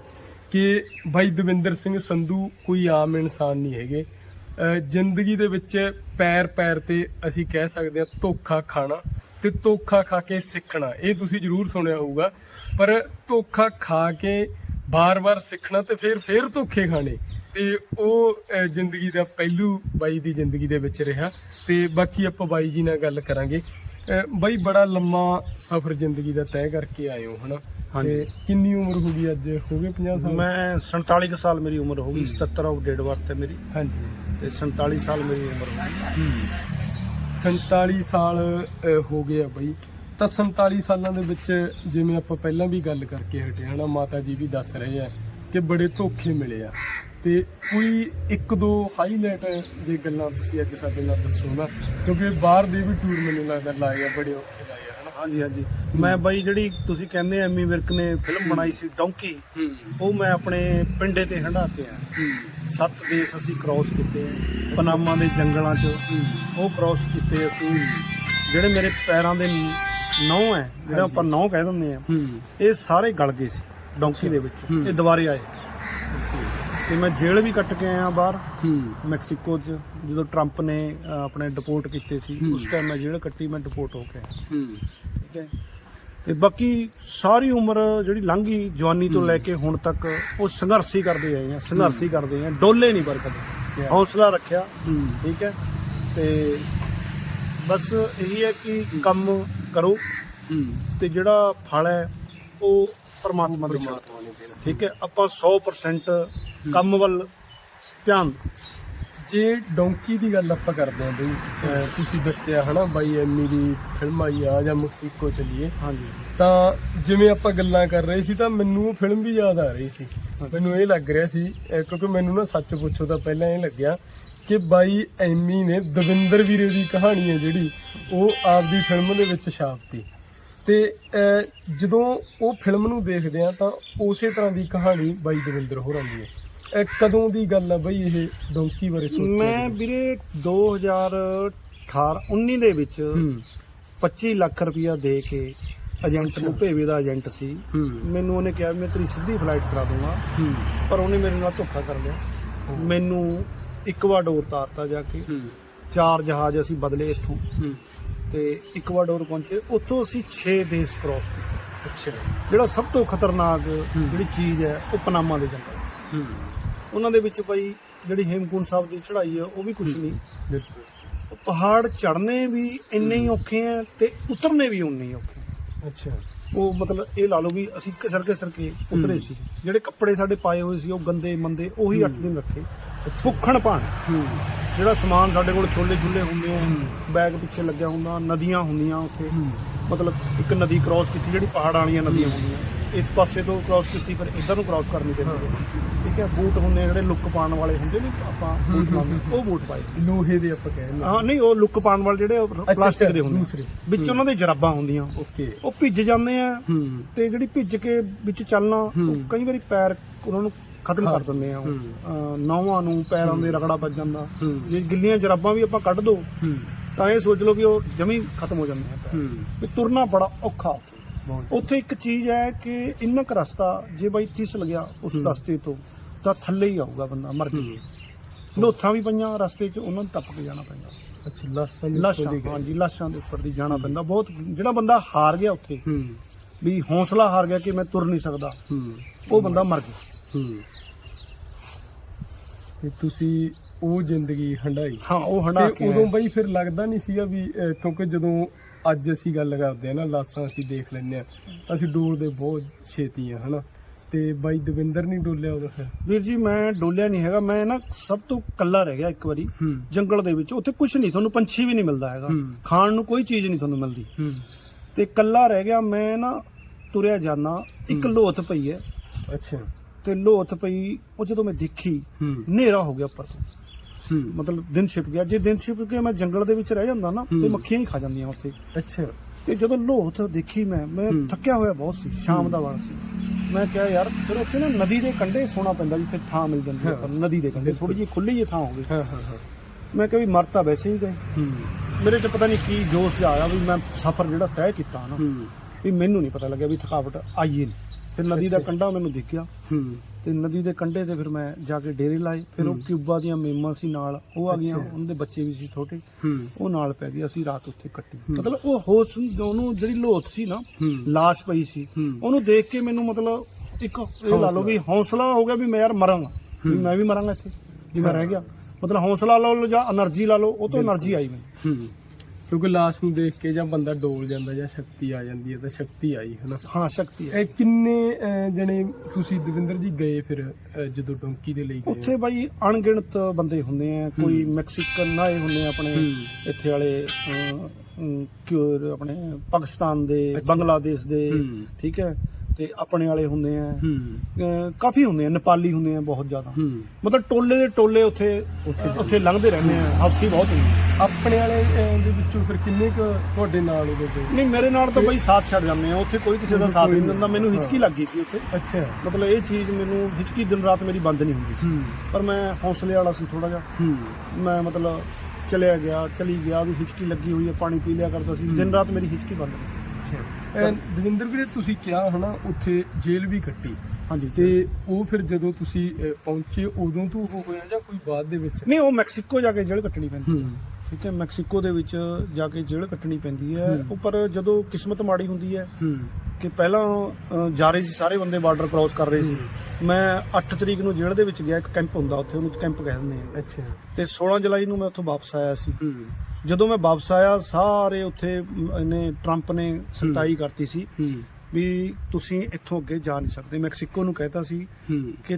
S2: ਕਿ ਬਾਈ ਦਵਿੰਦਰ ਸਿੰਘ ਸੰਧੂ ਕੋਈ ਆਮ ਇਨਸਾਨ ਨਹੀਂ ਹੈਗੇ। ਅਹ ਜ਼ਿੰਦਗੀ ਦੇ ਵਿੱਚ ਪੈਰ ਪੈਰ ਤੇ ਅਸੀਂ ਕਹਿ ਸਕਦੇ ਆ ਧੋਖਾ ਖਾਣਾ ਤੇ ਧੋਖਾ ਖਾ ਕੇ ਸਿੱਖਣਾ, ਇਹ ਤੁਸੀਂ ਜ਼ਰੂਰ ਸੁਣਿਆ ਹੋਊਗਾ। ਪਰ ਧੋਖਾ ਖਾ ਕੇ ਬਾਰ-ਬਾਰ ਸਿੱਖਣਾ ਤੇ ਫਿਰ ਫਿਰ ਧੋਖੇ ਖਾਣੇ। ਤੇ ਉਹ ਜ਼ਿੰਦਗੀ ਦਾ ਪਹਿਲੂ ਬਾਈ ਦੀ ਜ਼ਿੰਦਗੀ ਦੇ ਵਿੱਚ ਰਿਹਾ। ਤੇ ਬਾਕੀ ਆਪਾਂ ਬਾਈ ਜੀ ਨਾਲ ਗੱਲ ਕਰਾਂਗੇ। ਬਾਈ ਬੜਾ ਲੰਮਾ ਸਫ਼ਰ ਜ਼ਿੰਦਗੀ ਦਾ ਤੈਅ ਕਰਕੇ ਆਏ ਹੋ ਹਨਾ। ਤੇ ਕਿੰਨੀ ਉਮਰ ਹੋ ਗਈ ਅੱਜ? ਹੋ ਗਏ 50 ਸਾਲ?
S1: ਮੈਂ 47 ਕੁ ਸਾਲ ਮੇਰੀ ਉਮਰ ਹੋ ਗਈ 77 ਆਫ ਡੇਟ ਬਰਥ ਹੈ ਮੇਰੀ।
S2: ਹਾਂਜੀ।
S1: ਤੇ 47 ਸਾਲ ਮੇਰੀ ਉਮਰ ਹੋ ਗਈ।
S2: 47 ਸਾਲ ਹੋ ਗਏ ਆ ਬਈ। ਤਾਂ 47 ਸਾਲਾਂ ਦੇ ਵਿੱਚ ਜਿਵੇਂ ਆਪਾਂ ਪਹਿਲਾਂ ਵੀ ਗੱਲ ਕਰਕੇ ਹਟੇ ਹਨਾ? ਮਾਤਾ ਜੀ ਵੀ ਦੱਸ ਰਹੇ ਆ ਕਿ ਬੜੇ ਧੋਖੇ ਮਿਲੇ ਆ। ਤੇ ਕੋਈ ਇੱਕ ਦੋ ਹਾਈਲਾਈਟ ਜੇ ਗੱਲਾਂ ਤੁਸੀਂ ਅੱਜ ਸਾਡੇ ਨਾਲ ਦੱਸੋ ਨਾ ਕਿਉਂਕਿ ਬਾਹਰ ਦੇ ਵੀ ਟੂਰ ਮੈਨੂੰ ਲੱਗਦਾ ਲਾਏ ਆ ਬੜੇ ਔਖੇ ਲਾਏ ਆ ਹਨਾ?
S1: ਹਾਂਜੀ ਹਾਂਜੀ। ਮੈਂ ਬਾਈ ਜਿਹੜੀ ਤੁਸੀਂ ਕਹਿੰਦੇ ਐਮੀ ਵਿਰਕ ਨੇ ਫਿਲਮ ਬਣਾਈ ਸੀ ਡੌਂਕੀ ਉਹ ਮੈਂ ਆਪਣੇ ਪਿੰਡੇ ਤੇ ਹੰਡਾ ਕੇ ਆ ਸੱਤ ਦੇਸ਼ ਅਸੀਂ ਕ੍ਰਾਸ ਕੀਤੇ ਆ ਪਨਾਮਾ ਦੇ ਜੰਗਲਾਂ 'ਚ ਉਹ ਕ੍ਰਾਸ ਕੀਤੇ ਅਸੀਂ। ਜਿਹੜੇ ਮੇਰੇ ਪੈਰਾਂ ਦੇ ਨੌ ਹੈ ਜਿਹੜਾ ਆਪਾਂ ਨੌ ਕਹਿ ਦਿੰਦੇ ਆ ਇਹ ਸਾਰੇ ਗਲ ਗਏ ਸੀ ਡੌਂਕੀ ਦੇ ਵਿੱਚ। ਇਹ ਦੁਬਾਰੇ ਆਏ। ਤੇ ਮੈਂ ਜੇਲ੍ਹ ਵੀ ਕੱਟ ਕੇ ਆਇਆ ਬਾਹਰ
S2: ਹੂੰ।
S1: ਮੈਕਸੀਕੋ 'ਚ ਜਦੋਂ ਟਰੰਪ ਨੇ ਅ, ਆਪਣੇ ਡਿਪੋਰਟ ਕੀਤੇ ਸੀ
S2: ਹੂੰ।
S1: ਉਸ ਟਾਈਮ ਮੈਂ ਜੇਲ੍ਹ ਕੱਟੀ ਮੈਂ ਡਿਪੋਰਟ ਹੋ ਕੇ ਆਇਆ।
S2: ਹੂੰ।
S1: ਠੀਕ ਹੈ? ਤੇ ਬਾਕੀ ਸਾਰੀ ਉਮਰ ਜਿਹੜੀ ਲੰਘੀ ਜਵਾਨੀ ਤੋਂ ਲੈ ਕੇ ਹੁਣ ਤੱਕ ਉਹ ਸੰਘਰਸ਼ ਹੀ ਕਰਦੇ ਆਏ ਆ ਸੰਘਰਸ਼ ਹੀ। ਕਰਦੇ ਆ ਡੋਲੇ ਨਹੀਂ ਪਰ ਕਦੇ
S2: Yeah.
S1: ਹੌਸਲਾ ਰੱਖਿਆ।
S2: ਹੂੰ।
S1: ਠੀਕ ਹੈ? ਤੇ ਬਸ ਇਹੀ ਹੈ ਕਿ ਕੰਮ ਕਰੋ।
S2: ਹੂੰ।
S1: ਤੇ ਜਿਹੜਾ ਫਲ ਹੈ ਉਹ ਪਰਮਾਤਮਾ ਦੇ
S2: ਦੇਣਾ
S1: ਠੀਕ ਹੈ ਆਪਾਂ 100% ਕੰਮ ਵੱਲ ਧਿਆਨ
S2: ਜੇ ਡੋਂਕੀ ਦੀ ਗੱਲ ਆਪਾਂ ਕਰਦੇ ਆਂ ਬਈ ਤੁਸੀਂ ਦੱਸਿਆ ਹਨਾ ਬਾਈ ਐਮੀ ਦੀ ਫਿਲਮ ਆਈ ਆ ਜਾਂ ਮੈਕਸੀਕੋ ਚਲੀਏ
S1: ਹਾਂਜੀ।
S2: ਤਾਂ ਜਿਵੇਂ ਆਪਾਂ ਗੱਲਾਂ ਕਰ ਰਹੇ ਸੀ ਤਾਂ ਮੈਨੂੰ ਉਹ ਫਿਲਮ ਵੀ ਯਾਦ ਆ ਰਹੀ ਸੀ। ਮੈਨੂੰ ਇਹ ਲੱਗ ਰਿਹਾ ਸੀ ਕਿਉਂਕਿ ਮੈਨੂੰ ਨਾ ਸੱਚ ਪੁੱਛੋ ਤਾਂ ਪਹਿਲਾਂ ਇਹ ਲੱਗਿਆ ਕਿ ਬਾਈ ਐਮੀ ਨੇ ਦਵਿੰਦਰ ਵੀਰੇ ਦੀ ਕਹਾਣੀ ਹੈ ਜਿਹੜੀ ਉਹ ਆਪਦੀ ਫਿਲਮ ਦੇ ਵਿੱਚ ਛਾਪਤੀ। ਤੇ ਜਦੋਂ ਉਹ ਫਿਲਮ ਨੂੰ ਦੇਖਦੇ ਆ ਤਾਂ ਉਸੇ ਤਰ੍ਹਾਂ ਦੀ ਕਹਾਣੀ ਬਾਈ ਦਵਿੰਦਰ ਹੋਰਾਂ ਦੀ ਹੈ। ਇਹ ਕਦੋਂ ਦੀ ਗੱਲ ਆ ਬਈ ਇਹ ਡੋਂਕੀ ਬਾਰੇ ਸੋਚਿਆ
S1: ਮੈਂ ਵੀਰੇ 2018 19 ਦੇ ਵਿੱਚ
S2: ਹੂੰ।
S1: 25 ਲੱਖ ਰੁਪਇਆ ਦੇ ਕੇ ਏਜੰਟ ਨੂੰ ਭੇਵੇ ਦਾ ਏਜੰਟ ਸੀ। ਮੈਨੂੰ ਉਹਨੇ ਕਿਹਾ ਮੈਂ ਤੇਰੀ ਸਿੱਧੀ ਫਲਾਈਟ ਕਰਾ ਦੂੰਗਾ। ਪਰ ਉਹਨੇ ਮੇਰੇ ਨਾਲ ਧੋਖਾ ਕਰ ਲਿਆ। ਮੈਨੂੰ ਇਕਵਾਡੋਰ ਤਾਰਤਾ ਜਾ ਕੇ। ਚਾਰ ਜਹਾਜ਼ ਅਸੀਂ ਬਦਲੇ ਇੱਥੋਂ। ਤੇ ਇਕਵਾਡੋਰ ਪਹੁੰਚੇ। ਉੱਥੋਂ ਅਸੀਂ 6 ਦੇਸ਼ ਕ੍ਰਾਸ ਕੀਤੇ।
S2: ਅੱਛਾ।
S1: ਜਿਹੜਾ ਸਭ ਤੋਂ ਖਤਰਨਾਕ ਜਿਹੜੀ ਚੀਜ਼ ਹੈ ਉਹ ਪਨਾਮਾ ਦੇ ਜੰਗਲ।
S2: ਹੂੰ।
S1: ਉਹਨਾਂ ਦੇ ਵਿੱਚ ਭਾਈ ਜਿਹੜੀ ਹੇਮਕੁੰਟ ਸਾਹਿਬ ਦੀ ਚੜ੍ਹਾਈ ਹੈ ਉਹ ਵੀ ਕੁਝ ਨਹੀਂ।
S2: ਬਿਲਕੁਲ।
S1: ਪਹਾੜ ਚੜ੍ਹਨੇ ਵੀ ਇੰਨੇ ਹੀ ਔਖੇ ਆ ਤੇ ਉਤਰਨੇ ਵੀ ਉਨੇ ਹੀ ਔਖੇ।
S2: ਅੱਛਾ।
S1: ਉਹ ਮਤਲਬ ਇਹ ਲਾ ਲਓ ਵੀ ਅਸੀਂ ਘਸਰ ਘਸਰ ਕੇ ਉਤਰੇ ਸੀ। ਜਿਹੜੇ ਕੱਪੜੇ ਸਾਡੇ ਪਾਏ ਹੋਏ ਸੀ ਉਹ ਗੰਦੇ ਮੰਦੇ ਉਹੀ 8 ਦਿਨ ਰੱਖੇ। ਭੁੱਖਣ ਪਾਣ ਜਿਹੜਾ ਸਮਾਨ ਸਾਡੇ ਕੋਲ ਛੋਲੇ ਛੁੱਲੇ ਹੁੰਦੇ ਆ ਬੈਗ ਪਿੱਛੇ ਲੱਗਿਆ ਹੁੰਦਾ ਨਦੀਆਂ ਹੁੰਦੀਆਂ ਉੱਥੇ। ਮਤਲਬ ਇੱਕ ਨਦੀ ਕ੍ਰਾਸ ਕੀਤੀ ਜਿਹੜੀ ਪਹਾੜਾਂ ਵਾਲੀਆਂ ਨਦੀਆਂ ਹੁੰਦੀਆਂ। ਇਸ ਪਾਸੇ ਤੋਂ ਕ੍ਰਾਸ ਕੀਤੀ ਫਿਰ ਇੱਧਰ ਨੂੰ ਕ੍ਰਾਸ ਕਰਨੀ ਪੈਂਦੀ ਹੈ। ਠੀਕ ਹੈ? ਬੂਟ ਹੁੰਦੇ ਜਿਹੜੇ ਲੁੱਕ ਪਾਉਣ ਵਾਲੇ ਹੁੰਦੇ ਨੇ ਆਪਾਂ ਬੂਟ ਲਾਉਂਦੇ ਉਹ ਬੂਟ ਪਾਏ।
S2: ਲੋਹੇ ਦੇ ਆਪਾਂ ਕਹਿੰਦੇ
S1: ਹਾਂ ਨਹੀਂ ਉਹ ਲੁੱਕ ਪਾਉਣ ਵਾਲੇ ਜਿਹੜੇ ਪਲਾਸਟਿਕ ਦੇ ਹੁੰਦੇ। ਵਿੱਚ ਉਹਨਾਂ ਦੇ ਜਰਾਬਾਂ ਹੁੰਦੀਆਂ।
S2: ਓਕੇ।
S1: ਉਹ ਭਿੱਜ ਜਾਂਦੇ ਆ ਤੇ ਜਿਹੜੀ ਭਿੱਜ ਕੇ ਵਿੱਚ ਚੱਲਣਾ ਕਈ ਵਾਰੀ ਪੈਰ ਉਹਨਾਂ ਨੂੰ ਖਤਮ ਕਰ ਦਿੰਦੇ ਆ ਨਹੁੰਆਂ ਨੂੰ ਪੈਰਾਂ ਦੇ ਰਗੜਾ ਵੱਜ ਜਾਂਦਾ। ਜੇ ਗਿੱਲੀਆਂ ਜਰਾਬਾਂ ਵੀ ਆਪਾਂ ਕੱਢ ਦੋ ਤਾਂ ਇਹ ਸੋਚ ਲਓ ਵੀ ਉਹ ਜਮੀ ਖਤਮ ਹੋ ਜਾਂਦੇ ਆ ਵੀ ਤੁਰਨਾ ਬੜਾ ਔਖਾ। ਉੱਥੇ। ਇੱਕ ਚੀਜ਼ ਹੈ ਕਿ ਇੰਨਾ ਕੁ ਰਸਤਾ ਜੇ ਬਾਈ ਫਿਸਲ ਗਿਆ ਉਸ ਰਸਤੇ ਤੋਂ ਤਾਂ ਥੱਲੇ ਹੀ ਆਊਗਾ ਬੰਦਾ ਮਰ ਗਿਆ ਲੋਥਾਂ ਵੀ ਪਈਆਂ ਰਸਤੇ 'ਚ ਉਹਨਾਂ ਨੂੰ ਟੱਪ ਕੇ ਜਾਣਾ ਪੈਂਦਾ।
S2: ਅੱਛਾ ਲਾਸਾਂ ਦੀ
S1: ਲਾਸ਼ਾਂ
S2: ਉੱਤੋਂ ਦੀ ਗਏ।
S1: ਹਾਂਜੀ ਲਾਸ਼ਾਂ ਦੇ ਉੱਪਰ ਦੀ ਜਾਣਾ ਪੈਂਦਾ। ਬਹੁਤ ਜਿਹੜਾ ਬੰਦਾ ਹਾਰ ਗਿਆ ਉੱਥੇ ਵੀ ਹੌਸਲਾ ਹਾਰ ਗਿਆ ਕਿ ਮੈਂ ਤੁਰ ਨਹੀਂ ਸਕਦਾ ਉਹ ਬੰਦਾ ਮਰ ਗਿਆ
S2: ਹੂੰ। ਤੇ ਤੁਸੀਂ ਉਹ ਜ਼ਿੰਦਗੀ ਹੰਡਾਈ
S1: ਹਾਂ ਉਹ ਹੰਡਾ
S2: ਤੇ
S1: ਕੇ
S2: ਉਦੋਂ ਬਈ ਫਿਰ ਲੱਗਦਾ ਨਹੀਂ ਸੀਗਾ ਵੀ ਅਹ, ਕਿਉਂਕਿ ਜਦੋਂ ਅੱਜ ਅਸੀਂ ਗੱਲ ਕਰਦੇ ਆ ਨਾ ਲਾਸਾਂ ਅਸੀਂ ਦੇਖ ਲੈਂਦੇ ਆ ਅਸੀਂ ਡੋਲਦੇ ਬਹੁਤ ਛੇਤੀ ਆ ਹਨਾ। ਤੇ ਬਾਈ ਦਵਿੰਦਰ ਨਹੀਂ ਡੋਲਿਆ ਉਦੋਂ ਫਿਰ?
S1: ਵੀਰ ਜੀ ਮੈਂ ਡੋਲਿਆ ਨਹੀਂ ਹੈਗਾ ਮੈਂ ਨਾ ਸਭ ਤੋਂ ਕੱਲਾ ਰਹਿ ਗਿਆ ਇੱਕ ਵਾਰੀ।
S2: ਹੂੰ।
S1: ਜੰਗਲ ਦੇ ਵਿੱਚ ਉੱਥੇ ਕੁਝ ਨਹੀਂ ਤੁਹਾਨੂੰ ਪੰਛੀ ਵੀ ਨਹੀਂ ਮਿਲਦਾ ਹੈਗਾ।
S2: ਹੂੰ।
S1: ਖਾਣ ਨੂੰ ਕੋਈ ਚੀਜ਼ ਨਹੀਂ ਤੁਹਾਨੂੰ ਮਿਲਦੀ।
S2: ਹੂੰ।
S1: ਤੇ ਕੱਲਾ ਰਹਿ ਗਿਆ ਮੈਂ ਨਾ ਤੁਰਿਆ ਜਾਣਾ ਇੱਕ ਲੋਥ ਪਈ ਹੈ।
S2: ਅੱਛਾ।
S1: ਤੇ ਲੋਥ ਪਈ ਉਹ ਜਦੋਂ ਮੈਂ ਦੇਖੀ ਹਨੇਰਾ ਹੋ ਗਿਆ ਉੱਪਰ ਤੋਂ। ਮਤਲਬ ਦਿਨ ਛਿਪ ਗਿਆ। ਜੇ ਦਿਨ ਛਿਪ ਕੇ ਮੈਂ ਜੰਗਲ ਦੇ ਵਿੱਚ ਰਹਿ ਜਾਂਦਾ ਨਾ ਤੇ। ਮੱਖੀਆਂ ਹੀ ਖਾ ਜਾਂਦੀਆਂ ਉੱਥੇ।
S2: ਅੱਛਾ।
S1: ਤੇ ਜਦੋਂ ਲੋਥ ਦੇਖੀ ਮੈਂ ਮੈਂ। ਥੱਕਿਆ ਹੋਇਆ ਬਹੁਤ ਸੀ ਸ਼ਾਮ ਦਾ ਵਾਰ ਸੀ। ਮੈਂ ਕਿਹਾ ਯਾਰ ਫਿਰ ਉੱਥੇ ਨਾ ਨਦੀ ਦੇ ਕੰਢੇ ਸੋਣਾ ਪੈਂਦਾ ਜਿੱਥੇ ਥਾਂ ਮਿਲ ਜਾਂਦੀ ਹੈ ਨਦੀ ਦੇ ਕੰਢੇ ਥੋੜੀ ਜਿਹੀ ਖੁੱਲੀ ਜਿਹੀ ਥਾਂ ਹੋਵੇ।
S2: ਹਾਂ ਹਾਂ ਹਾਂ।
S1: ਮੈਂ ਕਿਹਾ ਵੀ ਮਰ ਤਾਂ ਵੈਸੇ ਹੀ ਗਏ। ਮੇਰੇ 'ਚ ਪਤਾ ਨਹੀਂ ਕੀ ਜੋਸ਼ ਜਿਹਾ ਆਇਆ ਵੀ ਮੈਂ ਸਫ਼ਰ ਜਿਹੜਾ ਤੈਅ ਕੀਤਾ ਨਾ ਵੀ ਮੈਨੂੰ ਨਹੀਂ ਪਤਾ ਲੱਗਿਆ ਵੀ ਥਕਾਵਟ ਆਈਏ ਨਹੀਂ ਫਿਰ ਨਦੀ ਦਾ ਕੰਢਾ ਮੈਨੂੰ ਦਿਖਿਆ ਤੇ ਨਦੀ ਦੇ ਕੰਢੇ ਤੇ ਫਿਰ ਮੈਂ ਜਾ ਕੇ ਡੇਰੇ ਲਾਏ। ਫਿਰ ਉਹ ਕਿਊਬਾ ਦੀਆਂ ਮੇਮਾਂ ਸੀ ਨਾਲ ਉਹ ਆ ਗਈਆਂ ਉਹਨਾਂ ਦੇ ਬੱਚੇ ਵੀ ਸੀ ਛੋਟੇ। ਉਹ ਨਾਲ ਪੈ ਗਏ ਅਸੀਂ ਰਾਤ ਉੱਥੇ ਕੱਟੀ। ਮਤਲਬ ਉਹ ਹੋਸ਼ ਉਹਨੂੰ ਜਿਹੜੀ ਲੋਥ ਸੀ ਨਾ ਲਾਸ਼ ਪਈ ਸੀ ਉਹਨੂੰ ਦੇਖ ਕੇ ਮੈਨੂੰ ਮਤਲਬ ਇੱਕ ਇਹ ਲਾ ਲਓ ਵੀ ਹੌਸਲਾ ਹੋ ਗਿਆ ਵੀ ਮੈਂ ਯਾਰ ਮਰਾਂਗਾ। ਮੈਂ ਵੀ ਮਰਾਂਗਾ ਇੱਥੇ ਜੇ ਮੈਂ ਰਹਿ ਗਿਆ। ਮਤਲਬ ਹੌਸਲਾ ਲਾ ਲਓ ਜਾਂ એનર્ਜੀ ਲਾ ਲਓ ਉਹ ਤੋਂ એનર્ਜੀ ਆਈ ਮੈਨੂੰ।
S2: ਕਿਉਂਕਿ ਲਾਸ਼ ਨੂੰ ਦੇਖ ਕੇ ਜਾਂ ਬੰਦਾ ਡੋਲ ਜਾਂਦਾ ਜਾਂ ਸ਼ਕਤੀ ਆ ਜਾਂਦੀ ਹੈ ਤਾਂ ਸ਼ਕਤੀ ਆਈ ਹਨਾ
S1: ਹਾਂ ਸ਼ਕਤੀ ਹੈ
S2: ਇਹ ਕਿੰਨੇ ਅਹ, ਜਣੇ ਤੁਸੀਂ ਦਵਿੰਦਰ ਜੀ ਗਏ ਫਿਰ ਅਹ, ਜਦੋਂ ਡੋਂਕੀ ਦੇ ਲਈ ਗਏ?
S1: ਉੱਥੇ ਬਾਈ ਅਣਗਿਣਤ ਬੰਦੇ ਹੁੰਦੇ ਆ ਕੋਈ ਮੈਕਸੀਕਨ ਆਏ ਹੁੰਦੇ ਆ ਆਪਣੇ
S2: ਹੂੰ।
S1: ਇੱਥੇ ਵਾਲੇ ਅਹ, ਕਿਉਰ ਆਪਣੇ ਪਾਕਿਸਤਾਨ ਦੇ
S2: ਅੱਛਾ।
S1: ਬੰਗਲਾਦੇਸ਼ ਦੇ
S2: ਹੂੰ।
S1: ਠੀਕ ਹੈ ਤੇ ਆਪਣੇ ਵਾਲੇ ਹੁੰਦੇ ਆ।
S2: ਹੂੰ।
S1: ਅਹ, ਕਾਫੀ ਹੁੰਦੇ ਆ ਨੇਪਾਲੀ ਹੁੰਦੇ ਆ ਬਹੁਤ ਜ਼ਿਆਦਾ।
S2: ਹੂੰ।
S1: ਮਤਲਬ ਟੋਲੇ ਦੇ ਟੋਲੇ ਉੱਥੇ
S2: ਉੱਥੇ
S1: ਉੱਥੇ ਲੰਘਦੇ ਰਹਿੰਦੇ ਆ ਹਫਸੀ ਬਹੁਤ ਹੁੰਦੀ
S2: ਆਪਣੇ ਵਾਲੇ ਅਹ, ਦੇ ਵਿੱਚੋਂ ਫਿਰ ਕਿੰਨੇ ਕੁ ਤੁਹਾਡੇ ਨਾਲ ਉਦੋਂ ਗਏ
S1: ਨਹੀਂ ਮੇਰੇ ਨਾਲ ਤਾਂ ਬਈ ਸਾਥ ਛੱਡ ਜਾਂਦੇ ਆ ਉੱਥੇ ਕੋਈ ਕਿਸੇ ਦਾ ਸਾਥ ਨਹੀਂ ਦਿੰਦਾ। ਮੈਨੂੰ। ਹਿਚਕੀ ਲੱਗ ਗਈ ਸੀ ਉੱਥੇ।
S2: ਅੱਛਾ।
S1: ਮਤਲਬ ਇਹ ਚੀਜ਼ ਮੈਨੂੰ ਹਿਚਕੀ ਦਿਨ ਰਾਤ ਮੇਰੀ ਬੰਦ ਨਹੀਂ ਹੁੰਦੀ ਸੀ।
S2: ਹੂੰ।
S1: ਪਰ ਮੈਂ ਹੌਸਲੇ ਵਾਲਾ ਸੀ ਥੋੜਾ ਜਿਹਾ।
S2: ਹੂੰ।
S1: ਮੈਂ ਮਤਲਬ ਚਲਿਆ ਗਿਆ ਚਲੀ ਗਿਆ ਵੀ ਹਿਚਕੀ ਲੱਗੀ ਹੋਈ ਹੈ ਪਾਣੀ ਪੀ ਲਿਆ ਕਰਦਾ ਸੀ। ਦਿਨ ਰਾਤ ਮੇਰੀ ਹਿਚਕੀ ਬੰਦ ਨਹੀਂ
S2: ਅੱਛਾ। ਦਵਿੰਦਰ ਵੀਰੇ ਤੁਸੀਂ ਕਿਹਾ ਹਨਾ ਉੱਥੇ ਜੇਲ੍ਹ ਵੀ ਕੱਟੀ।
S1: ਹਾਂਜੀ।
S2: ਤੇ ਉਹ ਫਿਰ ਜਦੋਂ ਤੁਸੀਂ ਅਹ, ਪਹੁੰਚੇ ਉਦੋਂ ਤੋਂ ਉਹ ਹੋਇਆ ਜਾਂ ਕੋਈ ਬਾਅਦ ਦੇ ਵਿੱਚ?
S1: ਨਹੀਂ ਉਹ ਮੈਕਸੀਕੋ ਜਾ ਕੇ ਜੇਲ੍ਹ ਕੱਟਣੀ ਪੈਂਦੀ
S2: ਹੂੰ।
S1: ਠੀਕ ਹੈ ਮੈਕਸੀਕੋ ਦੇ ਵਿੱਚ ਜਾ ਕੇ ਜੇਲ੍ਹ ਕੱਟਣੀ ਪੈਂਦੀ ਹੈ। ਉਹ ਪਰ ਜਦੋਂ ਕਿਸਮਤ ਮਾੜੀ ਹੁੰਦੀ ਹੈ
S2: ਹੂੰ।
S1: ਕਿ ਪਹਿਲਾਂ ਅ, ਜਾ ਰਹੇ ਸੀ ਸਾਰੇ ਬੰਦੇ ਬਾਰਡਰ ਕ੍ਰਾਸ ਕਰ ਰਹੇ ਸੀ। ਮੈਂ 8 ਤਰੀਕ ਨੂੰ ਜੇਲ੍ਹ ਦੇ ਵਿੱਚ ਗਿਆ ਇੱਕ ਕੈਂਪ ਹੁੰਦਾ ਉੱਥੇ ਉਹਨੂੰ ਕੈਂਪ ਕਹਿ ਦਿੰਦੇ ਆ।
S2: ਅੱਛਾ।
S1: ਤੇ 16 ਜੁਲਾਈ ਨੂੰ ਮੈਂ ਉੱਥੋਂ ਵਾਪਸ ਆਇਆ ਸੀ।
S2: ਹੂੰ।
S1: ਜਦੋਂ ਮੈਂ ਵਾਪਸ ਆਇਆ ਸਾਰੇ ਉੱਥੇ ਇਹਨੇ ਟਰੰਪ ਨੇ ਸਤਾਈ ਕਰਤੀ ਸੀ ਵੀ ਤੁਸੀਂ ਇੱਥੋਂ ਅੱਗੇ ਜਾ ਨਹੀਂ ਸਕਦੇ। ਮੈਕਸੀਕੋ ਨੂੰ ਕਹਿਤਾ ਸੀ ਕਿ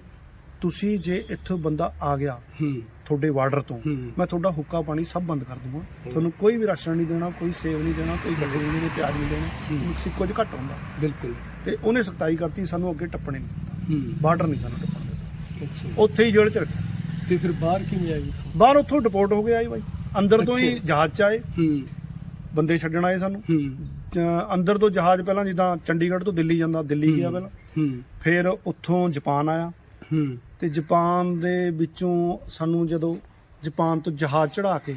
S1: ਤੁਸੀਂ ਜੇ ਇੱਥੋਂ ਬੰਦਾ ਆ ਗਿਆ ਤੁਹਾਡੇ ਬਾਰਡਰ ਤੋਂ। ਮੈਂ ਤੁਹਾਡਾ ਹੁੱਕਾ ਪਾਣੀ ਸਭ ਬੰਦ ਕਰ ਦੂੰਗਾ। ਤੁਹਾਨੂੰ ਕੋਈ ਵੀ ਰਾਸ਼ਨ ਨਹੀਂ ਦੇਣਾ ਕੋਈ ਸੇਵ ਨਹੀਂ ਦੇਣਾ ਕੋਈ ਗੱਡੀ ਨਹੀਂ ਦੇਣੀ ਪਿਆਜ਼ ਨਹੀਂ ਦੇਣਾ। ਮੈਕਸੀਕੋ 'ਚ ਘੱਟ ਹੁੰਦਾ।
S2: ਬਿਲਕੁਲ।
S1: ਤੇ ਉਹਨੇ ਸਖਤਾਈ ਕਰਤੀ ਸਾਨੂੰ ਅੱਗੇ ਟੱਪਣੇ ਨਹੀਂ ਬਾਰਡਰ ਨਹੀਂ ਸਾਨੂੰ ਟੱਪਣ ਦਿੱਤਾ
S2: ਅੱਛਾ।
S1: ਉੱਥੇ ਹੀ ਜੇਲ੍ਹ 'ਚ ਰੱਖਿਆ।
S2: ਤੇ ਫਿਰ ਬਾਹਰ ਕਿਵੇਂ ਆਈ ਉੱਥੋਂ
S1: ਬਾਹਰ ਉੱਥੋਂ ਡਿਪੋਰਟ ਹੋ ਗਿਆ ਜੀ ਬਾਈ। ਅੰਦਰ ਤੋਂ ਹੀ। ਜਹਾਜ਼ 'ਚ ਆਏ।
S2: ਹੂੰ।
S1: ਬੰਦੇ ਛੱਡਣ ਆਏ ਸਾਨੂੰ। ਅੰਦਰ ਤੋਂ ਜਹਾਜ਼ ਪਹਿਲਾਂ ਜਿੱਦਾਂ ਚੰਡੀਗੜ੍ਹ ਤੋਂ ਦਿੱਲੀ ਜਾਂਦਾ ਦਿੱਲੀ ਗਿਆ ਪਹਿਲਾਂ।
S2: ਹੂੰ।
S1: ਫਿਰ ਉੱਥੋਂ ਜਾਪਾਨ ਆਇਆ।
S2: ਹੂੰ।
S1: ਤੇ ਜਾਪਾਨ ਦੇ ਵਿੱਚੋਂ ਸਾਨੂੰ ਜਦੋਂ ਜਾਪਾਨ ਤੋਂ ਜਹਾਜ਼ ਚੜਾ ਕੇ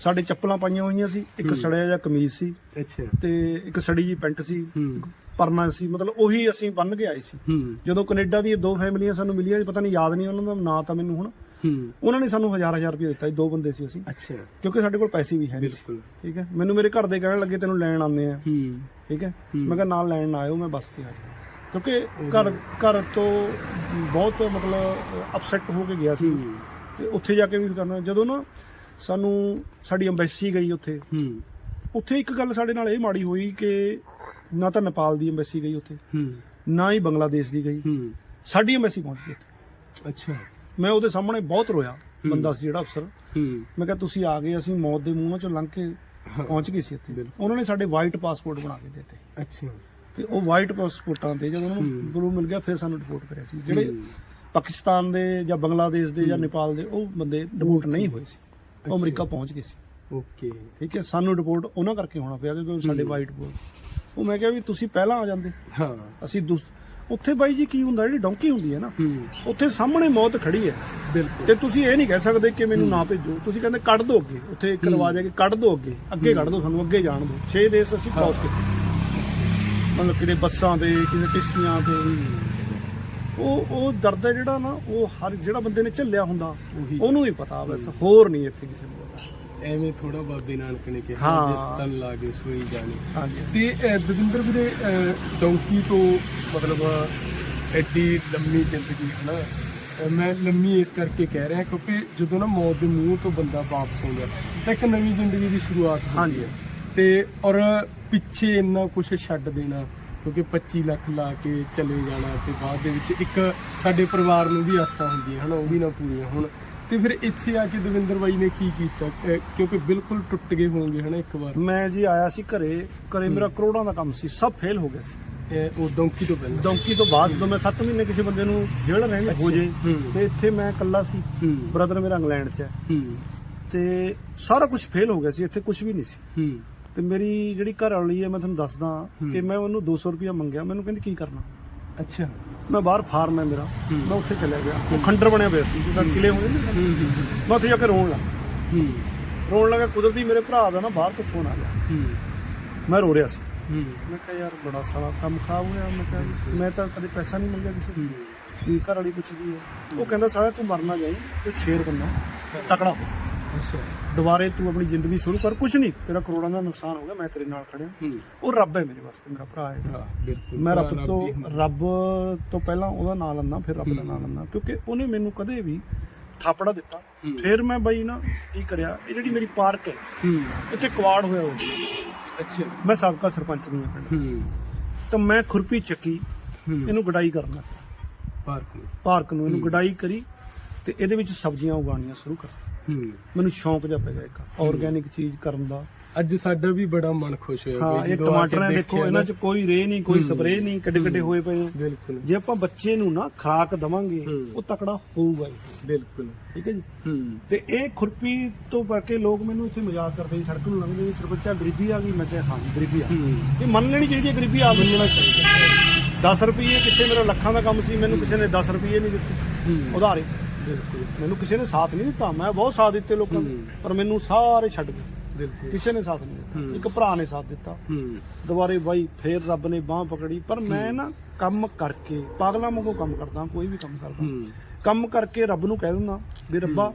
S1: ਸਾਡੇ ਚੱਪਲਾਂ ਪਾਈਆਂ ਹੋਈਆਂ ਸੀ। ਇੱਕ ਸੜਿਆ ਜਿਹਾ ਕਮੀਜ਼ ਸੀ।
S2: ਅੱਛਾ।
S1: ਤੇ ਇੱਕ ਸੜੀ ਜੀ ਪੈਂਟ ਸੀ। ਪਰਨਾ ਸੀ ਮਤਲਬ ਉਹੀ ਅਸੀਂ ਬੰਨ ਕੇ ਆਏ ਸੀ।
S2: ਹੂੰ।
S1: ਜਦੋਂ ਕੈਨੇਡਾ ਦੀਆਂ ਦੋ ਫੈਮਲੀਆਂ ਸਾਨੂੰ ਮਿਲੀਆਂ ਪਤਾ ਨਹੀਂ ਯਾਦ ਨਹੀਂ ਉਹਨਾਂ ਦਾ ਨਾਂ ਤਾਂ ਮੈਨੂੰ ਹੁਣ।
S2: ਹੂੰ।
S1: ਉਹਨਾਂ ਨੇ ਸਾਨੂੰ ਹਜ਼ਾਰ ਹਜ਼ਾਰ ਰੁਪਏ ਦਿੱਤਾ ਸੀ ਦੋ ਬੰਦੇ ਸੀ ਅਸੀਂ।
S2: ਅੱਛਾ।
S1: ਕਿਉਂਕਿ ਸਾਡੇ ਕੋਲ ਪੈਸੇ ਵੀ ਹੈ ਨਹੀਂ ਸੀ।
S2: ਬਿਲਕੁਲ।
S1: ਠੀਕ ਹੈ? ਮੈਨੂੰ ਮੇਰੇ ਘਰ ਦੇ ਕਹਿਣ ਲੱਗੇ ਤੈਨੂੰ ਲੈਣ ਆਉਂਦੇ ਆ।
S2: ਹੂੰ।
S1: ਠੀਕ ਹੈ? ਮੈਂ ਕਿਹਾ ਨਾਲ ਲੈਣ ਨਾ ਆਇਓ ਮੈਂ ਬੱਸ ਤੇ ਆ ਜਾਊਂ ਕਿਉਂਕਿ ਘਰ ਘਰ ਤੋਂ ਬਹੁਤ ਮਤਲਬ ਅਪਸੈਟ ਹੋ ਕੇ ਗਿਆ ਸੀ।
S2: ਹੂੰ।
S1: ਤੇ ਉੱਥੇ ਜਾ ਕੇ ਵੀ ਕਰਨਾ। ਜਦੋਂ ਨਾ ਸਾਨੂੰ ਸਾਡੀ ਐਮਬੈਸੀ ਗਈ ਉੱਥੇ
S2: ਹੂੰ।
S1: ਉੱਥੇ ਇੱਕ ਗੱਲ ਸਾਡੇ ਨਾਲ ਇਹ ਮਾੜੀ ਹੋਈ ਕਿ ਨਾ ਤਾਂ ਨੇਪਾਲ ਦੀ ਐਮਬੈਸੀ ਗਈ ਉੱਥੇ
S2: ਹੂੰ।
S1: ਨਾ ਹੀ ਬੰਗਲਾਦੇਸ਼ ਦੀ ਗਈ।
S2: ਹੂੰ।
S1: ਸਾਡੀ ਐਮਬੈਸੀ ਪਹੁੰਚ ਗਈ ਉੱਥੇ।
S2: ਅੱਛਾ।
S1: ਮੈਂ ਉਹਦੇ ਸਾਹਮਣੇ ਬਹੁਤ ਰੋਇਆ ਬੰਦਾ ਸੀ ਜਿਹੜਾ ਅਫਸਰ।
S2: ਹੂੰ।
S1: ਮੈਂ ਕਿਹਾ ਤੁਸੀਂ ਆ ਗਏ ਅਸੀਂ ਮੌਤ ਦੇ ਮੂੰਹਾਂ ਚੋਂ ਲੰਘ ਕੇ ਪਹੁੰਚ ਗਏ ਸੀ ਇੱਥੇ। ਉਹਨਾਂ ਨੇ ਸਾਡੇ ਵਾਈਟ ਪਾਸਪੋਰਟ ਬਣਾ ਕੇ ਦਿੱਤੇ।
S2: ਅੱਛਾ।
S1: ਤੇ ਉਹ ਵਾਈਟ ਪਾਸਪੋਰਟਾਂ ਤੇ ਜਦੋਂ ਉਹਨਾਂ ਨੂੰ ਬਲੂ ਮਿਲ ਗਿਆ ਫਿਰ ਸਾਨੂੰ ਰਿਪੋਰਟ ਕਰਿਆ ਸੀ। ਜਿਹੜੇ ਪਾਕਿਸਤਾਨ ਦੇ ਜਾਂ ਬੰਗਲਾਦੇਸ਼ ਦੇ ਜਾਂ ਨੇਪਾਲ ਦੇ ਉਹ ਬੰਦੇ ਰਿਪੋਰਟ ਨਹੀਂ ਹੋਏ ਸੀ। ਉਹ ਅਮਰੀਕਾ ਪਹੁੰਚ ਗਏ ਸੀ।
S2: ਓਕੇ।
S1: ਠੀਕ ਹੈ ਸਾਨੂੰ ਰਿਪੋਰਟ ਉਹਨਾਂ ਕਰਕੇ ਹੋਣਾ ਪਿਆ ਕਿਉਂਕਿ ਸਾਡੇ ਵਾਈਟ ਬੋਰਡ ਉਹ ਮੈਂ ਕਿਹਾ ਵੀ ਤੁਸੀਂ ਪਹਿਲਾਂ ਆ ਜਾਂਦੇ।
S2: ਹਾਂ।
S1: ਅਸੀਂ ਦੂਸ- ਉੱਥੇ ਬਾਈ ਜੀ ਕੀ ਹੁੰਦਾ ਜਿਹੜੀ ਡੌਂਕੀ ਹੁੰਦੀ ਹੈ ਨਾ
S2: ਹੂੰ।
S1: ਉੱਥੇ ਸਾਹਮਣੇ ਮੌਤ ਖੜੀ ਹੈ।
S2: ਬਿਲਕੁਲ।
S1: ਤੇ ਤੁਸੀਂ ਇਹ ਨਹੀਂ ਕਹਿ ਸਕਦੇ ਕਿ ਮੈਨੂੰ ਨਾ ਭੇਜੋ। ਤੁਸੀਂ ਕਹਿੰਦੇ ਕੱਢ ਦੋ ਅੱਗੇ। ਉੱਥੇ ਇੱਕ ਰਿਵਾਜ ਹੈ ਕਿ ਕੱਢ ਦੋ ਅੱਗੇ। ਅੱਗੇ ਕੱਢ ਦੋ ਸਾਨੂੰ ਅੱਗੇ ਜਾਣ ਦਿਓ 6 ਦੇਸ਼ ਅਸੀਂ ਕ੍ਰਾਸ ਕੀਤੇ। ਮਤਲਬ ਕਿਤੇ ਬੱਸਾਂ ਤੇ ਕਿਤੇ ਕਿਸ਼ਤੀਆਂ ਤੇ ਉਹ ਉਹ ਦਰਦ ਹੈ ਜਿਹੜਾ ਨਾ ਉਹ ਹਰ ਜਿਹੜਾ ਬੰਦੇ ਨੇ ਝੱਲਿਆ ਹੁੰਦਾ
S2: ਉਹੀ।
S1: ਉਹਨੂੰ ਹੀ ਪਤਾ। ਬਸ ਹੋਰ ਨਹੀਂ ਇੱਥੇ ਕਿਸੇ ਨੂੰ ਪਤਾ।
S2: ਐਵੇਂ ਥੋੜਾ ਬਾਬੇ ਨਾਨਕ ਨੇ ਕਿਹਾ
S1: ਹਾਂ।
S2: ਜਿਸ ਤਨ ਲਾਗੇ ਸੋਈ ਜਾਣੀ।
S1: ਹਾਂਜੀ।
S2: ਤੇ ਅਹ, ਦਵਿੰਦਰ ਵੀਰੇ ਅਹ, ਡੌਂਕੀ ਤੋਂ ਮਤਲਬ ਐਡੀ ਲੰਮੀ ਜ਼ਿੰਦਗੀ ਹੈ ਨਾ ਅਹ, ਮੈਂ ਲੰਮੀ ਇਸ ਕਰਕੇ ਕਹਿ ਰਿਹਾ ਕਿਉਂਕਿ ਜਦੋਂ ਨਾ ਮੌਤ ਦੇ ਮੂੰਹ ਤੋਂ ਬੰਦਾ ਵਾਪਸ ਆਉਂਦਾ ਤਾਂ ਇੱਕ ਨਵੀਂ ਜ਼ਿੰਦਗੀ ਦੀ ਸ਼ੁਰੂਆਤ ਹੁੰਦੀ
S1: ਹਾਂਜੀ।
S2: ਹੈ ਤੇ ਔਰ ਪਿੱਛੇ ਇੰਨਾ ਕੁਝ ਛੱਡ ਦੇਣਾ ਕਿਉਂਕਿ 25 ਲੱਖ ਲਾ ਕੇ ਚਲੇ ਜਾਣਾ ਤੇ ਬਾਅਦ ਦੇ ਵਿੱਚ ਇੱਕ ਸਾਡੇ ਪਰਿਵਾਰ ਨੂੰ ਵੀ ਆਸਾਂ ਹੁੰਦੀਆਂ ਹਨ? ਉਹ ਵੀ ਨਾ ਪੂਰੀਆਂ ਹੋਣ। ਤੇ ਫਿਰ ਇੱਥੇ ਆ ਕੇ ਦਵਿੰਦਰ ਬਾਈ ਨੇ ਕੀ ਕੀਤਾ? ਅਹ, ਕਿਉਂਕਿ ਬਿਲਕੁਲ ਟੁੱਟ ਗਏ ਹੋਣਗੇ ਹਨਾ ਇੱਕ ਵਾਰ।
S1: ਮੈਂ ਜੀ ਆਇਆ ਸੀ ਘਰੇ ਘਰੇ ਮੇਰਾ ਕਰੋੜਾਂ ਦਾ ਕੰਮ ਸੀ ਸਭ ਫੇਲ ਹੋ ਗਿਆ ਸੀ।
S2: ਇਹ ਉਹ ਡੌਂਕੀ ਤੋਂ ਪਹਿਲਾਂ?
S1: ਡੌਂਕੀ ਤੋਂ ਬਾਅਦ ਜਦੋਂ ਮੈਂ 7 ਮਹੀਨੇ ਕਿਸੇ ਬੰਦੇ ਨੂੰ ਜੇਲ੍ਹ ਰਹਿਣ ਹੋ ਜੇ
S2: ਹੂੰ।
S1: ਤੇ ਇੱਥੇ ਮੈਂ ਇਕੱਲਾ ਸੀ
S2: ਹੂੰ।
S1: ਬ੍ਰਦਰ ਮੇਰਾ ਇੰਗਲੈਂਡ 'ਚ ਹੈ।
S2: ਹੂੰ।
S1: ਤੇ ਸਾਰਾ ਕੁਝ ਫੇਲ ਹੋ ਗਿਆ ਸੀ ਇੱਥੇ ਕੁਝ ਵੀ ਨਹੀਂ ਸੀ।
S2: ਹੂੰ।
S1: ਤੇ ਮੇਰੀ ਜਿਹੜੀ ਘਰ ਵਾਲੀ ਹੈ ਮੈਂ ਤੁਹਾਨੂੰ ਦੱਸਦਾ ਕਿ ਮੈਂ ਉਹਨੂੰ 200 ਰੁਪਇਆ ਮੰਗਿਆ ਮੈਨੂੰ ਕਹਿੰਦੀ ਕੀ ਕਰਨਾ?
S2: ਅੱਛਾ।
S1: ਮੈਂ ਬਾਹਰ ਫਾਰਮ ਹੈ ਮੇਰਾ। ਮੈਂ ਉੱਥੇ ਚਲਿਆ ਗਿਆ। ਉਹ ਖੰਡਰ ਬਣਿਆ ਪਿਆ ਸੀ ਜਿੱਦਾਂ ਕਿਲੇ ਹੁੰਦੇ ਨੇ ਮੈਂ ਉੱਥੇ ਜਾ ਕੇ ਰੋਣ ਲੱਗਾ।
S2: ਹੂੰ।
S1: ਰੋਣ ਲੱਗਾ ਕੁਦਰਤੀ ਮੇਰੇ ਭਰਾ ਦਾ ਨਾ ਬਾਹਰ ਤੋਂ ਫੋਨ ਆ ਗਿਆ।
S2: ਹੂੰ।
S1: ਮੈਂ ਰੋ ਰਿਹਾ ਸੀ।
S2: ਹੂੰ।
S1: ਮੈਂ ਕਿਹਾ ਯਾਰ ਬੜਾ ਸਾਲਾ ਕੰਮ ਖਰਾਬ ਹੋਇਆ। ਮੈਂ ਕਿਹਾ ਮੈਂ ਤਾਂ ਕਦੇ ਪੈਸਾ ਨਹੀਂ ਮੰਗਿਆ ਕਿਸੇ ਤੋਂ ਘਰ ਵਾਲੀ ਪੁੱਛਦੀ ਹੈ। ਉਹ ਕਹਿੰਦਾ ਸਾਲਾ ਤੂੰ ਮਰਨਾ ਜਾਈ ਤੂੰ ਸ਼ੇਰ ਬੰਦਾ। ਤਕੜਾ ਹੋ। ਦੁਬਾਰੇ ਤੂੰ ਆਪਣੀ ਜ਼ਿੰਦਗੀ ਸ਼ੁਰੂ ਕਰ। ਕੁਝ ਨਹੀਂ ਤੇਰਾ ਕਰੋੜਾਂ ਦਾ ਨੁਕਸਾਨ ਹੋ ਗਿਆ ਮੈਂ ਤੇਰੇ ਨਾਲ ਖੜਿਆ।
S2: ਹੂੰ।
S1: ਉਹ ਰੱਬ ਹੈ ਮੇਰੇ ਵਾਸਤੇ ਮੇਰਾ ਭਰਾ ਹੈ।
S2: ਹਾਂ ਬਿਲਕੁਲ।
S1: ਮੈਂ ਰੱਬ ਤੋਂ
S2: ਹੀ।
S1: ਰੱਬ ਤੋਂ ਪਹਿਲਾਂ ਉਹਦਾ ਨਾਮ ਲੈਂਦਾ ਫਿਰ ਰੱਬ ਦਾ ਨਾਮ ਲੈਂਦਾ। ਕਿਉਂਕਿ ਉਹਨੇ ਮੈਨੂੰ ਕਦੇ ਵੀ ਥਾਪੜਾ ਦਿੱਤਾ।
S2: ਹੂੰ।
S1: ਫਿਰ ਮੈਂ ਬਾਈ ਨਾ ਕੀ ਕਰਿਆ ਇਹ ਜਿਹੜੀ ਮੇਰੀ ਪਾਰਕ ਹੈ
S2: ਹੂੰ।
S1: ਇੱਥੇ ਕਵਾੜ ਹੋਇਆ ਹੋਇਆ।
S2: ਅੱਛਾ।
S1: ਮੈਂ ਸਾਬਕਾ ਸਰਪੰਚ ਵੀ ਹਾਂ ਪਿੰਡ।
S2: ਹੂੰ।
S1: ਤਾਂ ਮੈਂ ਖੁਰਪੀ ਚੱਕੀ
S2: ਹੂੰ।
S1: ਇਹਨੂੰ ਗਡਾਈ ਕਰਨਾ।
S2: ਪਾਰਕ ਨੂੰ।
S1: ਪਾਰਕ ਨੂੰ ਇਹਨੂੰ ਗਡਾਈ ਕਰੀ ਤੇ ਇਹਦੇ ਵਿੱਚ ਸਬਜ਼ੀਆਂ ਉਗਾਉਣੀਆਂ ਸ਼ੁਰੂ ਕਰ
S2: ਹੂੰ
S1: ਮੈਨੂੰ ਸ਼ੌਂਕ ਜਿਹਾ ਪੈ ਗਿਆ ਇੱਕ ਆਰਗੇਨਿਕ ਚੀਜ਼ ਕਰਨ ਦਾ।
S2: ਅੱਜ ਸਾਡਾ ਵੀ ਬੜਾ ਮਨ ਖੁਸ਼ ਹੋਇਆ
S1: ਹਾਂ ਇਹ ਟਮਾਟਰ ਦੇਖੋ ਇਹਨਾਂ
S2: ਨਾ।
S1: 'ਚ ਕੋਈ ਰੇ ਨਹੀਂ ਕੋਈ ਸਪਰੇਅ ਨਹੀਂ ਕੱਡੇ ਕੱਡੇ ਹੋਏ ਪਏ ਆ।
S2: ਬਿਲਕੁਲ।
S1: ਜੇ ਆਪਾਂ ਬੱਚੇ ਨੂੰ ਨਾ ਖਰਾਕ ਦਵਾਂਗੇ। ਉਹ ਤਕੜਾ ਹੋਊਗਾ।
S2: ਬਿਲਕੁਲ।
S1: ਠੀਕ ਹੈ ਜੀ? ਤੇ ਇਹ ਖੁਰਪੀ ਤੋਂ ਕਰਕੇ ਲੋਕ ਮੈਨੂੰ ਇੱਥੇ ਮਜ਼ਾਕ ਕਰਦੇ ਸੜਕ ਨੂੰ ਲੰਘਦੇ ਸੀ ਸਰਪੰਚਾ ਗਰੀਬੀ ਆ ਗਈ ਮੈਂ ਕਿਹਾ ਹਾਂ ਗਰੀਬੀ ਆ ਇਹ ਮੰਨ ਲੈਣੀ ਚਾਹੀਦੀ ਹੈ ਗਰੀਬੀ ਆ ਮੰਨਣਾ ਚਾਹੀਦਾ। 10 ਰੁਪਏ ਕਿੱਥੇ ਮੇਰਾ ਲੱਖਾਂ ਦਾ ਕੰਮ ਸੀ ਮੈਨੂੰ ਕਿਸੇ ਨੇ 10 ਰੁਪਏ ਨਹੀਂ ਦਿੱਤੇ। ਉਧਾਰੇ।
S2: ਬਿਲਕੁਲ।
S1: ਮੈਨੂੰ ਕਿਸੇ ਨੇ ਸਾਥ ਨਹੀਂ ਦਿੱਤਾ। ਮੈਂ ਬਹੁਤ ਸਾਥ ਦਿੱਤੇ ਲੋਕਾਂ
S2: ਹੂੰ।
S1: ਪਰ ਮੈਨੂੰ ਸਾਰੇ ਛੱਡ ਗਏ।
S2: ਬਿਲਕੁਲ।
S1: ਕਿਸੇ ਨੇ ਸਾਥ ਨਹੀਂ ਦਿੱਤਾ। ਇੱਕ ਭਰਾ ਨੇ ਸਾਥ ਦਿੱਤਾ। ਦੁਬਾਰੇ ਬਾਈ ਫੇਰ ਰੱਬ ਨੇ ਬਾਹ ਪਕੜੀ। ਪਰ ਮੈਂ ਨਾ ਕੰਮ ਕਰਕੇ ਪਾਗਲਾਂ ਵਾਂਗੂ ਕੰਮ ਕਰਦਾ ਕੋਈ ਵੀ ਕੰਮ ਕਰਦਾ। ਕੰਮ ਕਰਕੇ ਰੱਬ ਨੂੰ ਕਹਿ ਦਿੰਦਾ ਵੀ ਰੱਬਾ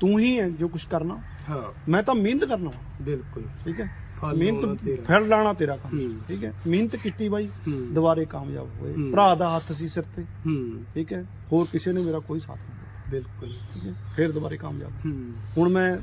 S1: ਤੂੰ ਹੀ ਹੈ ਜੋ ਕੁਝ ਕਰਨਾ।
S2: ਹਾਂ।
S1: ਮੈਂ ਤਾਂ ਮਿਹਨਤ ਕਰਨਾ
S2: ਬਿਲਕੁਲ।
S1: ਠੀਕ ਹੈ? ਮਿਹਨਤ। ਫਲ ਲਾਣਾ ਤੇਰਾ ਕੰਮ। ਠੀਕ ਹੈ? ਮਿਹਨਤ ਕੀਤੀ ਬਾਈ। ਦੁਬਾਰੇ ਕਾਮਯਾਬ ਹੋਏ। ਭਰਾ ਦਾ ਹੱਥ ਸੀ ਸਿਰ ਤੇ। ਠੀਕ ਹੈ? ਹੋਰ ਕਿਸੇ ਨੇ ਮੇਰਾ ਕੋਈ ਸਾਥ ਨਹੀਂ
S2: ਬਿਲਕੁਲ।
S1: ਹੈ। ਫਿਰ ਦੁਬਾਰੇ ਕਾਮਯਾਬ।
S2: ਹੂੰ।
S1: ਹੁਣ ਮੈਂ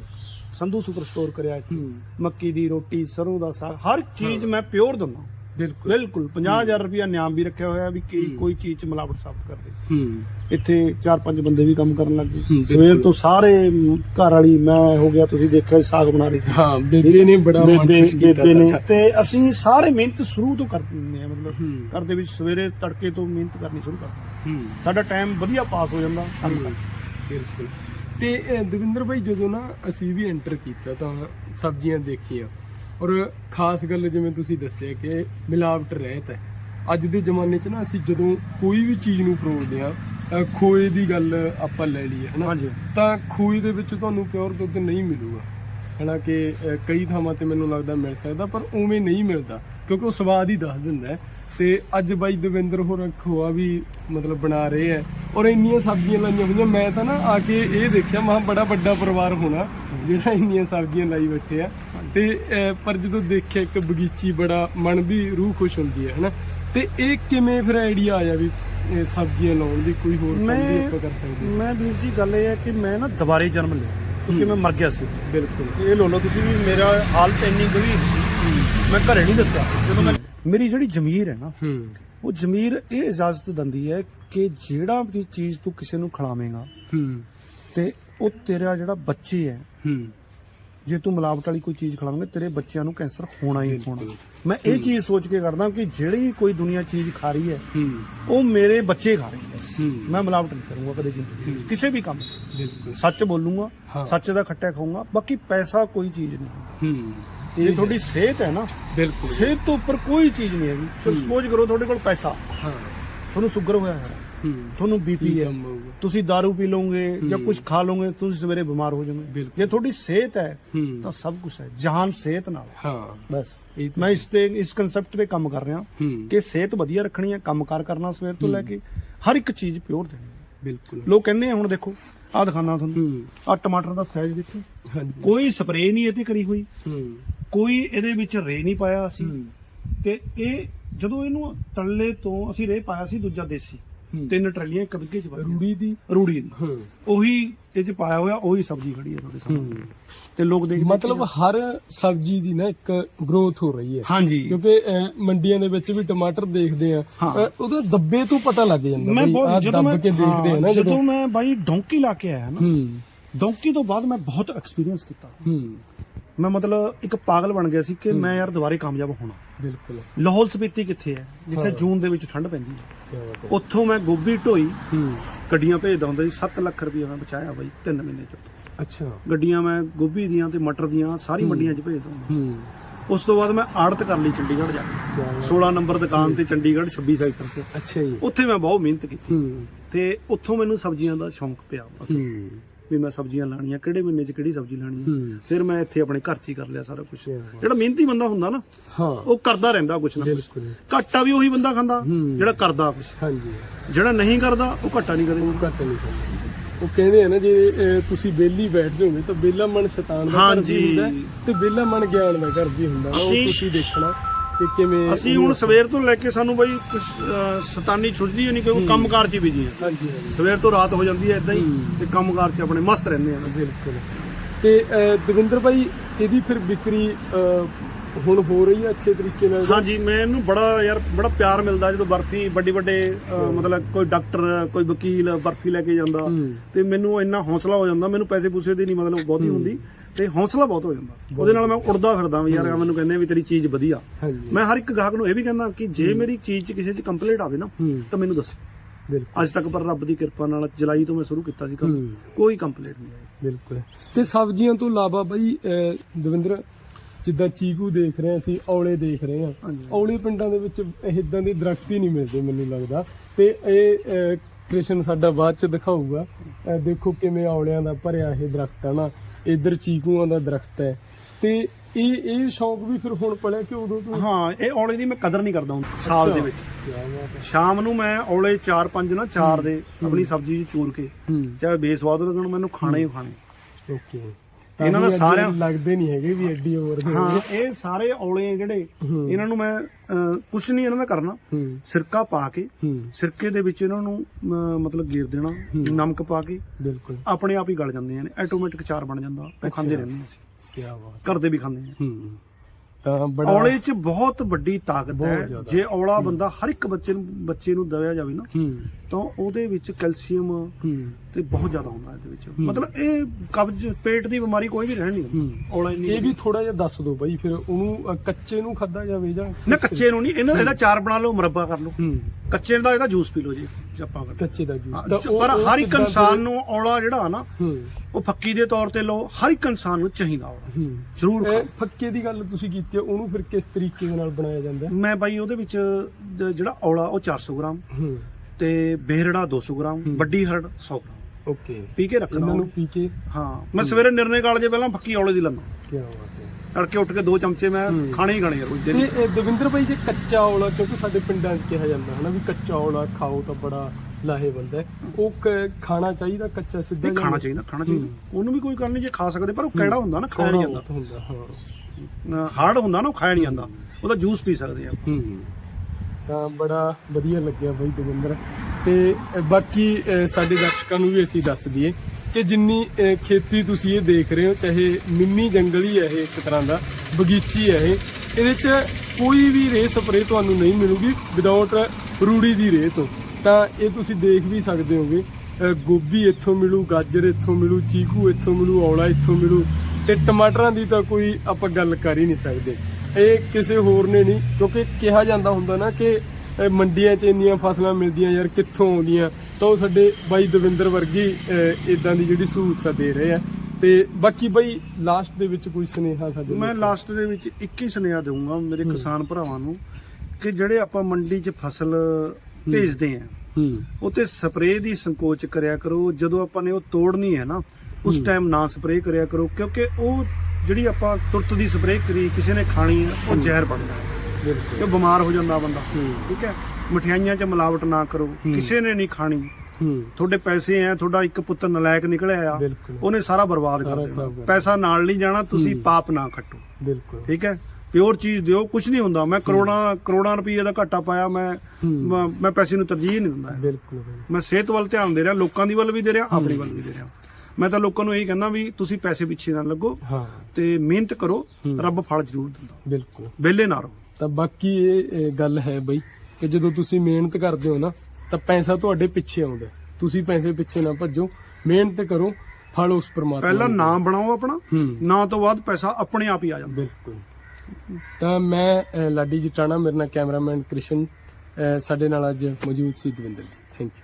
S1: ਸੰਧੂ ਸੁਪਰ ਸਟੋਰ ਕਰਿਆ ਇੱਥੇ।
S2: ਹੂੰ।
S1: ਮੱਕੀ ਦੀ ਰੋਟੀ ਸਰੋਂ ਦਾ ਸਾਗ ਹਰ ਚੀਜ਼ ਮੈਂ ਪਿਓਰ ਦਿੰਦਾ।
S2: ਬਿਲਕੁਲ।
S1: ਬਿਲਕੁਲ। 50000 ਰੁਪਇਆ ਨਿਆਮ ਵੀ ਰੱਖਿਆ ਹੋਇਆ ਵੀ ਕੀ ਕੋਈ ਚੀਜ਼ ਚ ਮਿਲਾਵਟ ਸਾਬਤ ਕਰਦੇ
S2: ਹੂੰ।
S1: ਇੱਥੇ ਚਾਰ ਪੰਜ ਬੰਦੇ ਵੀ ਕੰਮ ਕਰਨ ਲੱਗ
S2: ਹੂੰ,
S1: ਗਏ। ਸਵੇਰ ਤੋਂ ਸਾਰੇ ਘਰ ਵਾਲੀ ਮੈਂ ਹੋ ਗਿਆ ਤੁਸੀਂ ਦੇਖਿਆ ਸਾਗ ਬਣਾ ਰਹੀ ਸੀ।
S2: ਹਾਂ ਬੇਬੇ ਨੇ ਬੜਾ ਕੀਤਾ
S1: ਤੇ ਅਸੀਂ ਸਾਰੇ ਮਿਹਨਤ ਸ਼ੁਰੂ ਤੋਂ ਕਰ ਦਿੰਦੇ ਆ ਮਤਲਬ
S2: ਹੂੰ।
S1: ਘਰ ਦੇ ਵਿੱਚ ਸਵੇਰੇ ਤੜਕੇ ਤੋਂ ਮਿਹਨਤ ਕਰਨੀ ਸ਼ੁਰੂ ਕਰ ਦਿੰਦੇ
S2: ਹੂੰ।
S1: ਹਾਂ। ਸਾਡਾ ਟਾਈਮ ਵਧੀਆ ਪਾਸ ਹੋ ਜਾਂਦਾ। ਕੰਮ ਕਰਕੇ
S2: ਬਿਲਕੁਲ। ਤੇ ਅਹ, ਦਵਿੰਦਰ ਭਾਈ ਜਦੋਂ ਨਾ ਅਸੀਂ ਵੀ ਐਂਟਰ ਕੀਤਾ ਤਾਂ ਸਬਜ਼ੀਆਂ ਦੇਖੀਆਂ। ਔਰ ਖਾਸ ਗੱਲ ਜਿਵੇਂ ਤੁਸੀਂ ਦੱਸਿਆ ਕਿ ਮਿਲਾਵਟ ਰਹਿਤ ਹੈ। ਅੱਜ ਦੇ ਜ਼ਮਾਨੇ 'ਚ ਨਾ ਅਸੀਂ ਜਦੋਂ ਕੋਈ ਵੀ ਚੀਜ਼ ਨੂੰ ਫਰੋਲਦੇ ਆ ਖੋਏ ਦੀ ਗੱਲ ਆਪਾਂ ਲੈ ਲਈਏ ਹਨਾ?
S1: ਹਾਂਜੀ।
S2: ਤਾਂ ਖੋਏ ਦੇ ਵਿੱਚ ਤੁਹਾਨੂੰ ਪਿਓਰ ਦੁੱਧ ਨਹੀਂ ਮਿਲੂਗਾ। ਹਨਾ ਕਿ ਅਹ, ਕਈ ਥਾਵਾਂ ਤੇ ਮੈਨੂੰ ਲੱਗਦਾ ਮਿਲ ਸਕਦਾ ਪਰ ਉਵੇਂ ਨਹੀਂ ਮਿਲਦਾ ਕਿਉਂਕਿ ਉਹ ਸਵਾਦ ਹੀ ਦੱਸ ਦਿੰਦਾ ਹੈ। ਤੇ ਅੱਜ ਬਾਈ ਦਵਿੰਦਰ ਹੋਰ ਖੋਆ ਵੀ ਮਤਲਬ ਬਣਾ ਰਹੇ ਹੈ ਔਰ ਇੰਨੀਆਂ ਸਬਜ਼ੀਆਂ ਲਾਈਆਂ ਹੋਈਆਂ ਮੈਂ ਤਾਂ ਨਾ ਆ ਕੇ ਇਹ ਦੇਖਿਆ ਮਹਾ ਬੜਾ ਵੱਡਾ ਪਰਿਵਾਰ ਹੋਣਾ ਜਿਹੜਾ ਇੰਨੀਆਂ ਸਬਜ਼ੀਆਂ ਲਾਈ ਬੈਠੇ ਆ। ਤੇ ਪਰ ਜਦੋਂ ਦੇਖਿਆ ਇੱਕ ਬਗੀਚੀ ਬੜਾ ਮਨ ਵੀ ਰੂਹ ਖੁਸ਼ ਹੁੰਦੀ ਹੈ ਹਨਾ? ਤੇ ਇਹ ਕਿਵੇਂ ਫਿਰ ਆਈਡੀਆ ਆਇਆ ਵੀ ਸਬਜ਼ੀਆਂ ਲਾਉਣ ਦੀ ਕੋਈ ਹੋਰ ਕੰਮ ਵੀ ਆਪਾਂ ਕਰ ਸਕਦੇ?
S1: ਮੈਂ ਵੀਰ ਜੀ ਗੱਲ ਇਹ ਹੈ ਕਿ ਮੈਂ ਨਾ ਦੁਬਾਰੇ ਜਨਮ ਲਿਆ ਕਿਉਂਕਿ ਮੈਂ ਮਰ ਗਿਆ ਸੀ।
S2: ਬਿਲਕੁਲ।
S1: ਇਹ ਲੋ ਲੋ ਤੁਸੀਂ ਵੀ ਮੇਰਾ ਹਾਲਤ ਇੰਨੀ ਗੰਭੀਰ ਸੀ। ਮੈਂ ਘਰੇ ਨਹੀਂ ਦੱਸਿਆ। ਜਦੋਂ ਮੈਂ ਮੇਰੀ ਜਿਹੜੀ ਜ਼ਮੀਰ ਹੈ ਨਾ
S2: ਹੂੰ।
S1: ਉਹ ਜ਼ਮੀਰ ਇਹ ਇਜਾਜ਼ਤ ਦਿੰਦੀ ਹੈ ਕਿ ਜਿਹੜਾ ਵੀ ਚੀਜ਼ ਤੂੰ ਕਿਸੇ ਨੂੰ ਖਿਲਾਵੇਂਗਾ
S2: ਹੂੰ।
S1: ਤੇ ਉਹ ਤੇਰਾ ਜਿਹੜਾ ਬੱਚੇ ਹੈ
S2: ਹੂੰ।
S1: ਜੇ ਤੂੰ ਮਿਲਾਵਟ ਵਾਲੀ ਕੋਈ ਚੀਜ਼ ਖਿਲਾਵੇਂਗਾ ਤੇਰੇ ਬੱਚਿਆਂ ਨੂੰ ਕੈਂਸਰ ਹੋਣਾ ਹੀ ਹੋਣਾ। ਮੈਂ ਇਹ ਚੀਜ਼ ਸੋਚ ਕੇ ਕਰਦਾ ਕਿ ਜਿਹੜੀ ਕੋਈ ਦੁਨੀਆ ਚੀਜ਼ ਖਾ ਰਹੀ ਹੈ ਉਹ ਮੇਰੇ ਬੱਚੇ ਖਾ ਰਹੇ ਹੈ। ਮੈਂ ਮਿਲਾਵਟ ਨਹੀਂ ਕਰੂੰਗਾ ਕਦੇ ਜ਼ਿੰਦਗੀ ਕਿਸੇ ਵੀ ਕੰਮ ਸੱਚ ਬੋਲੂੰਗਾ। ਸੱਚ ਦਾ ਖੱਟਾ ਖਾਊਂਗਾ ਬਾਕੀ ਪੈਸਾ ਕੋਈ ਚੀਜ਼ ਨਹੀਂ। ਜੇ ਤੁਹਾਡੀ ਸਿਹਤ ਹੈ ਨਾ
S2: ਬਿਲਕੁਲ
S1: ਸਿਹਤ ਤੋਂ ਉੱਪਰ ਕੋਈ ਚੀਜ਼ ਨਹੀਂ ਹੈਗੀ। ਫਿਰ ਸਪੋਜ਼ ਕਰੋ ਤੁਹਾਡੇ ਕੋਲ ਪੈਸਾ।
S2: ਹਾਂ।
S1: ਤੁਹਾਨੂੰ ਸ਼ੂਗਰ ਹੋਇਆ ਹੈ। ਤੁਹਾਨੂੰ ਬੀਪੀ ਹੈ।
S2: ਕੰਮ
S1: ਤੁਸੀਂ दारू ਪੀ ਲਓਗੇ ਜਾਂ ਕੁਝ ਖਾ ਲਓਗੇ ਤੁਸੀਂ ਸਵੇਰੇ ਬਿਮਾਰ ਹੋ ਜਾਓਗੇ। ਜੇ ਤੁਹਾਡੀ ਸਿਹਤ ਹੈ ਤਾਂ ਸਭ ਕੁਝ ਹੈ। ਜਹਾਨ ਸਿਹਤ ਨਾਲ।
S2: ਹਾਂ।
S1: ਬਸ। ਮੈਂ ਇਸ ਤੇ ਇਸ ਕਨਸੈਪਟ ਤੇ ਕੰਮ ਕਰ ਰਿਹਾ। ਕਿ ਸਿਹਤ ਵਧੀਆ ਰੱਖਣੀ ਹੈ ਕੰਮਕਾਰ ਕਰਨਾ ਸਵੇਰ ਤੋਂ ਲੈ ਕੇ ਹਰ ਇੱਕ ਚੀਜ਼ ਪਿਓਰ ਦੇਣੀ।
S2: ਬਿਲਕੁਲ।
S1: ਲੋਕ ਕਹਿੰਦੇ ਆ ਹੁਣ ਦੇਖੋ ਆਹ ਦਿਖਾਣਾ ਤੁਹਾਨੂੰ। ਆਹ ਟਮਾਟਰ ਦਾ ਸਾਈਜ਼ ਦੇਖੋ। ਕੋਈ ਸਪਰੇਅ ਨਹੀਂ ਇਹ ਤੇ ਕਰੀ ਹੋਈ। ਕੋਈ ਇਹਦੇ ਵਿੱਚ ਰੇ ਨਹੀਂ ਪਾਇਆ ਅਸੀਂ। ਤੇ ਇਹ ਜਦੋਂ ਇਹਨੂੰ ਤੱਲੇ ਤੋਂ ਅਸੀਂ ਰੇ ਪਾਇਆ ਸੀ ਦੂਜਾ ਦੇਸੀ। ਤਿੰਨ ਟਰਾਲੀਆਂ ਇੱਕ ਵਿੱਗੇ ਚ
S2: ਰੂੜੀ ਦੀ?
S1: ਰੂੜੀ ਦੀ। ਉਹੀ ਇਹ ਚ ਪਾਇਆ ਹੋਇਆ ਉਹੀ ਸਬਜ਼ੀ ਖੜੀ ਹੈ ਤੁਹਾਡੇ ਸਾਹਮਣੇ। ਤੇ ਲੋਕ ਦੇਖਦੇ
S2: ਮਤਲਬ ਹਰ ਸਬਜ਼ੀ ਦੀ ਨਾ ਇੱਕ ਗਰੋਥ ਹੋ ਰਹੀ ਹੈ।
S1: ਹਾਂਜੀ।
S2: ਕਿਉਂਕਿ ਮੰਡੀਆਂ ਦੇ ਵਿੱਚ ਵੀ ਟਮਾਟਰ ਦੇਖਦੇ ਆ। ਉਹਦੇ ਦੱਬੇ ਤੋਂ ਪਤਾ ਲੱਗ ਜਾਂਦਾ
S1: ਮੈਂ ਜਦੋਂ ਮੈਂ
S2: ਦੇਖਦੇ ਆ ਨਾ
S1: ਜਦੋਂ। ਮੈਂ ਬਾਈ ਡੌਂਕੀ ਲਾ ਕੇ ਆਇਆ ਨਾ ਡੌਂਕੀ ਤੋਂ ਬਾਅਦ ਮੈਂ ਬਹੁਤ ਐਕਸਪੀਰੀਅੰਸ ਕੀਤਾ।
S2: ਹੂੰ।
S1: ਮੈਂ ਮਤਲਬ ਇੱਕ ਪਾਗਲ ਬਣ ਗਿਆ ਸੀ ਕਿ ਮੈਂ ਯਾਰ ਦੁਬਾਰੇ ਕਾਮਯਾਬ ਹੋਣਾ।
S2: ਬਿਲਕੁਲ।
S1: ਲਾਹੌਲ ਸਪੀਤੀ ਕਿੱਥੇ ਹੈ? ਜਿੱਥੇ। ਜੂਨ ਦੇ ਵਿੱਚ ਠੰਡ ਪੈਂਦੀ ਹੈ। ਉੱਥੋਂ ਮੈਂ ਗੋਭੀ ਢੋਈ ਗੱਡੀਆਂ ਭੇਜਦਾ ਹੁੰਦਾ ਸੀ 7 ਲੱਖ ਰੁਪਏ ਮੈਂ ਬਚਾਇਆ ਬਾਈ 3 ਮਹੀਨੇ ਚ
S2: ਅੱਛਾ।
S1: ਗੱਡੀਆਂ ਮੈਂ ਗੋਭੀ ਦੀਆਂ ਤੇ ਮਟਰ ਦੀਆਂ ਸਾਰੀ ਮੰਡੀਆਂ 'ਚ ਭੇਜਦਾ ਹੁੰਦਾ ਉਸ ਤੋਂ ਬਾਅਦ ਮੈਂ ਆੜਤ ਕਰ ਲਈ ਚੰਡੀਗੜ੍ਹ ਜਾ ਕੇ।
S2: ਕੀ ਬਾਤ
S1: 16 ਨੰਬਰ ਦੁਕਾਨ ਤੇ ਚੰਡੀਗੜ੍ਹ 26 ਸੈਕਟਰ 'ਚ।
S2: ਅੱਛਾ ਜੀ।
S1: ਉੱਥੇ ਮੈਂ ਬਹੁਤ ਮਿਹਨਤ ਕੀਤੀ। ਤੇ ਉੱਥੋਂ ਮੈਨੂੰ ਸਬਜ਼ੀਆਂ ਦਾ ਸ਼ੌਂਕ ਪਿਆ। ਬਸ। ਵੀ ਮੈਂ ਸਬਜ਼ੀਆਂ ਲਾਣੀਆਂ ਕਿਹੜੇ ਮਹੀਨੇ 'ਚ ਕਿਹੜੀ ਸਬਜ਼ੀ ਲਾਣੀ ਹੈ। ਫਿਰ ਮੈਂ ਇੱਥੇ ਆਪਣੇ ਘਰ 'ਚ ਹੀ ਕਰ ਲਿਆ ਸਾਰਾ ਕੁਝ। ਜਿਹੜਾ ਮਿਹਨਤੀ ਬੰਦਾ ਹੁੰਦਾ ਨਾ
S2: ਹਾਂ।
S1: ਉਹ ਕਰਦਾ ਰਹਿੰਦਾ ਕੁਝ ਨਾ ਕੁਝ
S2: ਬਿਲਕੁਲ।
S1: ਘਾਟਾ ਵੀ ਉਹੀ ਬੰਦਾ ਖਾਂਦਾ। ਜਿਹੜਾ ਕਰਦਾ ਕੁਝ
S2: ਹਾਂਜੀ।
S1: ਜਿਹੜਾ ਨਹੀਂ ਕਰਦਾ ਉਹ ਘਾਟਾ ਨਹੀਂ ਕਦੇ
S2: ਉਹ ਘੱਟ ਨਹੀਂ ਖਾਂਦੇ ਉਹ ਕਹਿੰਦੇ ਆ ਨਾ ਜੇ ਤੁਸੀਂ ਬੇਲੀ ਬੈਠ ਜਾਓਗੇ ਤਾਂ ਬੇਲਾ ਮਨ ਸ਼ੈਤਾਨ ਦਾ ਘਰ। ਹੁੰਦਾ ਹੈ ਤੇ ਬੇਲਾ ਮਨ ਗਿਆਨ ਦਾ ਘਰ ਵੀ ਹੁੰਦਾ ਉਹ ਤੁਸੀਂ ਦੇਖਣਾ। ਕਿ ਕਿਵੇਂ
S1: ਅਸੀਂ ਹੁਣ ਸਵੇਰ ਤੋਂ ਲੈ ਕੇ ਸਾਨੂੰ ਬਈ ਕੁਛ ਅਹ, ਸ਼ੈਤਾਨੀ ਛੁੱਟਦੀ ਨਹੀਂ ਕਿਉਂਕਿ ਕੰਮਕਾਰ 'ਚ ਹੀ ਬਿਜ਼ੀ ਹਾਂ।
S2: ਹਾਂਜੀ ਹਾਂਜੀ।
S1: ਸਵੇਰ ਤੋਂ ਰਾਤ ਹੋ ਜਾਂਦੀ ਹੈ ਇਦਾਂ ਹੀ
S2: ਹੂੰ।
S1: ਤੇ ਕੰਮਕਾਰ 'ਚ ਆਪਣੇ ਮਸਤ ਰਹਿੰਦੇ ਆ
S2: ਬਿਲਕੁਲ। ਤੇ ਅਹ, ਦਵਿੰਦਰ ਭਾਈ ਇਹਦੀ ਫਿਰ ਵਿਕਰੀ ਅਹ, ਹੁਣ ਹੋ ਰਹੀ ਹੈ ਅੱਛੇ ਤਰੀਕੇ ਨਾਲ?
S1: ਹਾਂਜੀ ਮੈਨੂੰ ਬੜਾ ਯਾਰ ਬੜਾ ਪਿਆਰ ਮਿਲਦਾ ਜਦੋਂ ਬਰਫੀ ਵੱਡੀ ਵੱਡੇ ਮਤਲਬ ਕੋਈ ਡਾਕਟਰ ਕੋਈ ਵਕੀਲ ਬਰਫੀ ਲੈ ਕੇ ਜਾਂਦਾ। ਤੇ ਮੈਨੂੰ ਇੰਨਾ ਹੌਸਲਾ ਹੋ ਜਾਂਦਾ ਮੈਨੂੰ ਪੈਸੇ ਪੂਸੇ ਦੀ ਨਹੀਂ ਮਤਲਬ ਬਹੁਤੀ ਹੁੰਦੀ ਤੇ ਹੌਸਲਾ ਬਹੁਤ ਹੋ ਜਾਂਦਾ। ਉਹਦੇ ਨਾਲ ਮੈਂ ਉੜਦਾ ਫਿਰਦਾ ਵੀ ਯਾਰ ਮੈਨੂੰ ਕਹਿੰਦੇ ਵੀ ਤੇਰੀ ਚੀਜ਼ ਵਧੀਆ। ਮੈਂ ਹਰ ਇੱਕ ਗਾਹਕ ਨੂੰ ਇਹ ਵੀ ਕਹਿੰਦਾ ਕਿ ਜੇ ਮੇਰੀ ਚੀਜ਼ 'ਚ ਕਿਸੇ 'ਚ ਕੰਪਲੇਂਟ ਆਵੇ ਨਾ। ਤਾਂ ਮੈਨੂੰ ਦੱਸੋ। ਅੱਜ ਤੱਕ ਪਰ ਰੱਬ ਦੀ ਕਿਰਪਾ ਨਾਲ ਜੁਲਾਈ ਤੋਂ ਮੈਂ ਸ਼ੁਰੂ ਕੀਤਾ ਸੀ ਕੰਮ। ਕੋਈ ਕੰਪਲੇਂਟ ਨਹੀਂ ਆਈ।
S2: ਬਿਲਕੁਲ। ਤੇ ਸਬਜ਼ੀਆਂ ਤੋਂ ਇਲਾਵਾ ਬਈ ਦਵਿੰਦਰ ਜਿੱਦਾਂ ਚੀਕੂ ਦੇਖ ਰਹੇ ਅਸੀਂ ਔਲੇ ਦੇਖ ਰਹੇ
S1: ਹਾਂਜੀ।
S2: ਔਲੇ ਪਿੰਡਾਂ ਦੇ ਵਿੱਚ ਇਦਾਂ ਦੇ ਦਰਖਤ ਹੀ ਨਹੀਂ ਮਿਲਦੇ ਮੈਨੂੰ ਲੱਗਦਾ। ਤੇ ਇਹ ਕ੍ਰਿਸ਼ਨ ਸਾਡਾ ਬਾਅਦ ਚ ਦਿਖਾਊਗਾ। ਦੇਖੋ ਕਿਵੇਂ ਔਲਿਆਂ ਦਾ ਭਰਿਆ ਇਹ ਦਰਖਤ ਹੈ ਨਾ। ਇਧਰ ਚੀਕੂਆਂ ਦਾ ਦਰਖਤ ਹੈ। ਤੇ ਇਹ ਇਹ ਸ਼ੌਕ ਵੀ ਫਿਰ ਹੁਣ ਪੜਿਆ ਕਿ ਉਦੋਂ ਤੋਂ
S1: ਹਾਂ? ਇਹ ਔਲੇ ਦੀ ਮੈਂ ਕਦਰ ਨਹੀਂ ਕਰਦਾ ਹੁੰਦਾ ਸਾਲ ਦੇ ਵਿੱਚ। ਸ਼ਾਮ ਨੂੰ ਮੈਂ ਔਲੇ 4-5 ਨਾ ਚਾਰ ਦੇ ਆਪਣੀ ਸਬਜ਼ੀ 'ਚ ਚੂਰ ਕੇ ਚਾਹੇ ਬੇਸਵਾਦ ਲੱਗਣ ਮੈਨੂੰ ਖਾਣੇ ਹੀ ਖਾਣੇ
S2: ਓਕੇ।
S1: ਇਹਨਾਂ ਦਾ ਸਾਰਿਆਂ-
S2: ਲੱਗਦੇ ਨਹੀਂ ਹੈਗੇ ਵੀ ਐਡੀ ਉਮਰ ਦੇ
S1: ਹਾਂ ਇਹ ਸਾਰੇ ਔਲੇ ਆ ਜਿਹੜੇ। ਇਹਨਾਂ ਨੂੰ ਮੈਂ ਕੁਛ ਨਹੀਂ ਇਹਨਾਂ ਦਾ ਕਰਨਾ। ਸਿਰਕਾ ਪਾ ਕੇ ਸਿਰਕੇ ਦੇ ਵਿੱਚ ਇਹਨਾਂ ਨੂੰ ਮਤਲਬ ਗੇਰ ਦੇਣਾ ਨਮਕ ਪਾ ਕੇ
S2: ਬਿਲਕੁਲ।
S1: ਆਪਣੇ ਆਪ ਹੀ ਗਲ ਜਾਂਦੇ ਨੇ ਆਟੋਮੈਟਿਕ ਚਾਰ ਬਣ ਜਾਂਦਾ ਉਹ ਖਾਂਦੇ ਰਹਿੰਦੇ ਅਸੀਂ।
S2: ਕੀ ਬਾਤ
S1: ਘਰ ਦੇ ਵੀ ਖਾਂਦੇ ਆ।
S2: ਹੂੰ। ਤਾਂ ਬੜਾ
S1: ਔਲੇ 'ਚ ਬਹੁਤ ਵੱਡੀ ਤਾਕਤ ਹੈ। ਜੇ ਔਲਾ ਬੰਦਾ ਹਰ ਇੱਕ ਬੱਚੇ ਨੂੰ ਬੱਚੇ ਨੂੰ ਦਵਿਆ ਜਾਵੇ ਨਾ ਤਾਂ ਉਹਦੇ ਵਿੱਚ ਕੈਲਸ਼ੀਅਮ ਤੇ ਬਹੁਤ ਜ਼ਿਆਦਾ ਹੁੰਦਾ ਇਹਦੇ ਵਿੱਚ। ਮਤਲਬ ਇਹ ਕਬਜ਼ ਪੇਟ ਦੀ ਬਿਮਾਰੀ ਕੋਈ ਵੀ ਰਹਿਣ ਨਹੀਂ ਔਲਾ ਇੰਨੀ
S2: ਇਹ ਵੀ ਥੋੜਾ ਜਿਹਾ ਦੱਸ ਦਿਓ ਬਾਈ ਫਿਰ ਉਹਨੂੰ ਕੱਚੇ ਨੂੰ ਖਾਦਾ ਜਾਵੇ ਜਾਂ
S1: ਨਾ ਕੱਚੇ ਨੂੰ ਨਹੀਂ ਇਹਨਾਂ ਇਹਦਾ ਚਾਰ ਬਣਾ ਲਓ ਮੁਰੱਬਾ ਕਰ ਲਓ। ਕੱਚੇ ਦਾ ਇਹਦਾ ਜੂਸ ਪੀ ਲਓ ਜੀ ਆਪਾਂ
S2: ਕੱਚੇ ਦਾ ਜੂਸ।
S1: ਪਰ ਹਰ ਇੱਕ ਇਨਸਾਨ ਨੂੰ ਔਲਾ ਜਿਹੜਾ ਨਾ ਉਹ ਫੱਕੀ ਦੇ ਤੌਰ ਤੇ ਲਓ ਹਰ ਇੱਕ ਇਨਸਾਨ ਨੂੰ ਚਾਹੀਦਾ ਔਲਾ। ਜ਼ਰੂਰ।
S2: ਫੱਕੇ ਦੀ ਗੱਲ ਤੁਸੀਂ ਕੀਤੀ ਹੈ, ਉਹਨੂੰ ਫਿਰ ਕਿਸ ਤਰੀਕੇ ਦੇ ਨਾਲ ਬਣਾਇਆ ਜਾਂਦਾ ਹੈ?
S1: ਮੈਂ ਬਾਈ ਉਹਦੇ ਵਿੱਚ ਜ- ਜਿਹੜਾ ਔਲਾ ਉਹ 400 ਗ੍ਰਾਮ
S2: ਹੂੰ।
S1: ਤੇ ਬੇਹੜਾ 200 ਗ੍ਰਾਮ ਵੱਡੀ ਹਰੜ 100 ਗ੍ਰਾਮ।
S2: ਓਕੇ।
S1: ਪੀ ਕੇ ਰੱਖਣਾ
S2: ਇਹਨਾਂ ਨੂੰ ਪੀ ਕੇ?
S1: ਹਾਂ। ਮੈਂ ਸਵੇਰੇ ਨਿਰਣੇ ਕਾਲਜੇ ਪਹਿਲਾਂ ਫੱਕੀ ਔਲੇ ਦੀ ਲੰਨਾ।
S2: ਕੀ ਬਾਤ ਹੈ।
S1: ਤੜਕੇ ਉੱਠ ਕੇ ਦੋ ਚਮਚੇ ਮੈਂ ਖਾਣੇ ਹੀ ਖਾਣੇ ਦੇ
S2: ਤੇ ਇਹ ਦਵਿੰਦਰ ਭਾਈ ਜੇ ਕੱਚਾ ਔਲਾ ਕਿਉਂਕਿ ਸਾਡੇ ਪਿੰਡਾਂ 'ਚ ਕਿਹਾ ਜਾਂਦਾ ਹਨਾ ਵੀ ਕੱਚਾ ਔਲਾ ਖਾਓ ਤਾਂ ਬੜਾ ਲਾਹੇਵੰਦ ਹੈ। ਉਹ ਕ- ਖਾਣਾ ਚਾਹੀਦਾ ਕੱਚਾ ਸਿੱਧਾ
S1: ਨਹੀਂ ਖਾਣਾ ਚਾਹੀਦਾ ਖਾਣਾ ਚਾਹੀਦਾ। ਉਹਨੂੰ ਵੀ ਕੋਈ ਗੱਲ ਨਹੀਂ ਜੇ ਖਾ ਸਕਦੇ ਪਰ ਉਹ ਕਿਹੜਾ ਹੁੰਦਾ ਨਾ ਨਹੀਂ ਜਾਂਦਾ।
S2: ਹੁੰਦਾ ਹਾਂ।
S1: ਹਾਰਡ ਹੁੰਦਾ ਨਾ ਉਹ ਖਾਇਆ ਨਹੀਂ ਜਾਂਦਾ। ਉਹਦਾ ਜੂਸ ਪੀ ਸਕਦੇ ਆ
S2: ਹੂੰ। ਤਾਂ ਬੜਾ ਵਧੀਆ ਲੱਗਿਆ ਬਾਈ ਦਵਿੰਦਰ। ਤੇ ਬਾਕੀ ਅ, ਸਾਡੇ ਦਰਸ਼ਕਾਂ ਨੂੰ ਵੀ ਅਸੀਂ ਦੱਸ ਦਈਏ ਕਿ ਜਿੰਨੀ ਅ, ਖੇਤੀ ਤੁਸੀਂ ਇਹ ਦੇਖ ਰਹੇ ਹੋ ਚਾਹੇ ਮਿੰਨੀ ਜੰਗਲੀ ਹੈ ਇਹ ਇੱਕ ਤਰ੍ਹਾਂ ਦਾ ਬਗੀਚੀ ਹੈ ਇਹ ਇਹਦੇ 'ਚ ਕੋਈ ਵੀ ਰੇਹ ਸਪਰੇ ਤੁਹਾਨੂੰ ਨਹੀਂ ਮਿਲੂਗੀ ਵਿਦਆਊਟ ਰੂੜੀ ਦੀ ਰੇਹ ਤੋਂ। ਤਾਂ ਇਹ ਤੁਸੀਂ ਦੇਖ ਵੀ ਸਕਦੇ ਹੋਗੇ ਅ, ਗੋਭੀ ਇੱਥੋਂ ਮਿਲੂ ਗਾਜਰ ਇੱਥੋਂ ਮਿਲੂ ਚੀਕੂ ਇੱਥੋਂ ਮਿਲੂ ਔਲਾ ਇੱਥੋਂ ਮਿਲੂ ਤੇ ਟਮਾਟਰਾਂ ਦੀ ਤਾਂ ਕੋਈ ਆਪਾਂ ਗੱਲ ਕਰ ਹੀ ਨਹੀਂ ਸਕਦੇ। ਇਹ ਕਿਸੇ ਹੋਰ ਨੇ ਨਹੀਂ ਕਿਉਂਕਿ ਕਿਹਾ ਜਾਂਦਾ ਹੁੰਦਾ ਨਾ ਕਿ ਮੰਡੀਆਂ 'ਚ ਇੰਨੀਆਂ ਫਸਲਾਂ ਮਿਲਦੀਆਂ ਯਾਰ ਕਿੱਥੋਂ ਆਉਂਦੀਆਂ? ਤਾਂ ਉਹ ਸਾਡੇ ਬਾਈ ਦਵਿੰਦਰ ਵਰਗੀ ਇਦਾਂ ਦੀ ਜਿਹੜੀ ਸਹੂਲਤ ਦੇ ਰਹੇ ਆ। ਤੇ ਬਾਕੀ ਬਾਈ ਲਾਸਟ ਦੇ ਵਿੱਚ ਕੋਈ ਸੁਨੇਹਾ ਸਾਡੇ
S1: ਮੈਂ? ਲਾਸਟ ਦੇ ਵਿੱਚ ਇੱਕ ਹੀ ਸੁਨੇਹਾ ਦੇਵਾਂਗਾ ਮੇਰੇ ਕਿਸਾਨ ਭਰਾਵਾਂ ਨੂੰ ਕਿ ਜਿਹੜੇ ਆਪਾਂ ਮੰਡੀ 'ਚ ਫਸਲ ਭੇਜਦੇ ਆ ਉਹ ਤੇ ਸਪਰੇਅ ਦੀ ਸੰਕੋਚ ਕਰਿਆ ਕਰੋ। ਜਦੋਂ ਆਪਾਂ ਨੇ ਉਹ ਤੋੜਨੀ ਹੈ ਨਾ ਉਸ ਟਾਈਮ ਨਾ ਸਪਰੇਅ ਕਰਿਆ ਕਰੋ ਕਿਉਂਕਿ ਉਹ ਜਿਹੜੀ ਆਪਾਂ ਤੁਰਤ ਦੀ ਸਪਰੇਅ ਕਰੀ ਕਿਸੇ ਨੇ ਖਾਣੀ ਹੈ ਉਹ ਜ਼ਹਿਰ ਬਣਦਾ ਹੈ।
S2: ਬਿਲਕੁਲ।
S1: ਉਹ ਬਿਮਾਰ ਹੋ ਜਾਂਦਾ ਬੰਦਾ। ਠੀਕ ਹੈ? ਮਠਿਆਈਆਂ 'ਚ ਮਿਲਾਵਟ ਨਾ ਕਰੋ ਕਿਸੇ ਨੇ ਨਹੀਂ ਖਾਣੀ।
S2: ਹੂੰ।
S1: ਤੁਹਾਡੇ ਪੈਸੇ ਆ ਤੁਹਾਡਾ ਇੱਕ ਪੁੱਤ ਨਲਾਇਕ ਨਿਕਲਿਆ ਆ। ਉਹਨੇ ਸਾਰਾ ਬਰਬਾਦ ਕਰ
S2: ਕਰ
S1: ਪੈਸਾ ਨਾਲ ਨਹੀਂ ਜਾਣਾ ਤੁਸੀਂ ਪਾਪ ਨਾ ਖੱਟੋ
S2: ਬਿਲਕੁਲ।
S1: ਠੀਕ ਹੈ? ਪਿਓਰ ਚੀਜ਼ ਦਿਓ ਕੁਝ ਨਹੀਂ ਹੁੰਦਾ। ਮੈਂ ਕਰੋੜਾਂ ਕਰੋੜਾਂ ਰੁਪਏ ਦਾ ਘਾਟਾ ਪਾਇਆ ਮੈਂ ਮੈਂ- ਪੈਸੇ ਨੂੰ ਤਰਜੀਹ ਨਹੀਂ ਦਿੰਦਾ।
S2: ਬਿਲਕੁਲ।
S1: ਮੈਂ ਸਿਹਤ ਵੱਲ ਧਿਆਨ ਦੇ ਰਿਹਾ ਲੋਕਾਂ ਦੀ ਵੱਲ ਵੀ ਦੇ ਰਿਹਾ ਆਪਣੀ ਵੱਲ ਵੀ ਦੇ ਰਿਹਾ। ਮੈਂ ਤਾਂ ਲੋਕਾਂ ਨੂੰ ਇਹੀ ਕਹਿੰਦਾ ਵੀ ਤੁਸੀਂ ਪੈਸੇ ਪਿੱਛੇ ਨਾ ਲੱਗੋ
S2: ਹਾਂ।
S1: ਤੇ ਮਿਹਨਤ ਕਰੋ ਰੱਬ ਫਲ ਜ਼ਰੂਰ ਦਿੰਦਾ।
S2: ਬਿਲਕੁਲ।
S1: ਵਿਹਲੇ ਨਾ ਰਹੋ।
S2: ਤਾਂ ਬਾਕੀ ਇਹ ਗੱਲ ਹੈ ਬਈ ਕਿ ਜਦੋਂ ਤੁਸੀਂ ਮਿਹਨਤ ਕਰਦੇ ਹੋ ਨਾ ਤਾਂ ਪੈਸਾ ਤੁਹਾਡੇ ਪਿੱਛੇ ਆਉਂਦਾ। ਤੁਸੀਂ ਪੈਸੇ ਪਿੱਛੇ ਨਾ ਭੱਜੋ ਮਿਹਨਤ ਕਰੋ ਫਲ ਉਸ ਪਰਮਾਤਮਾ
S1: ਪਹਿਲਾਂ ਨਾਮ ਬਣਾਓ ਆਪਣਾ ਨਾਂ ਤੋਂ ਬਾਅਦ ਪੈਸਾ ਆਪਣੇ ਆਪ ਹੀ ਆ ਜਾਂਦਾ।
S2: ਬਿਲਕੁਲ। ਤਾਂ ਮੈਂ ਲਾਡੀ ਜਟਾਣਾ ਮੇਰੇ ਨਾਲ ਕੈਮਰਾਮੈਨ ਕ੍ਰਿਸ਼ਨ ਸਾਡੇ ਨਾਲ ਅੱਜ ਮੌਜੂਦ ਸੀ ਦਵਿੰਦਰ ਜੀ। Thank you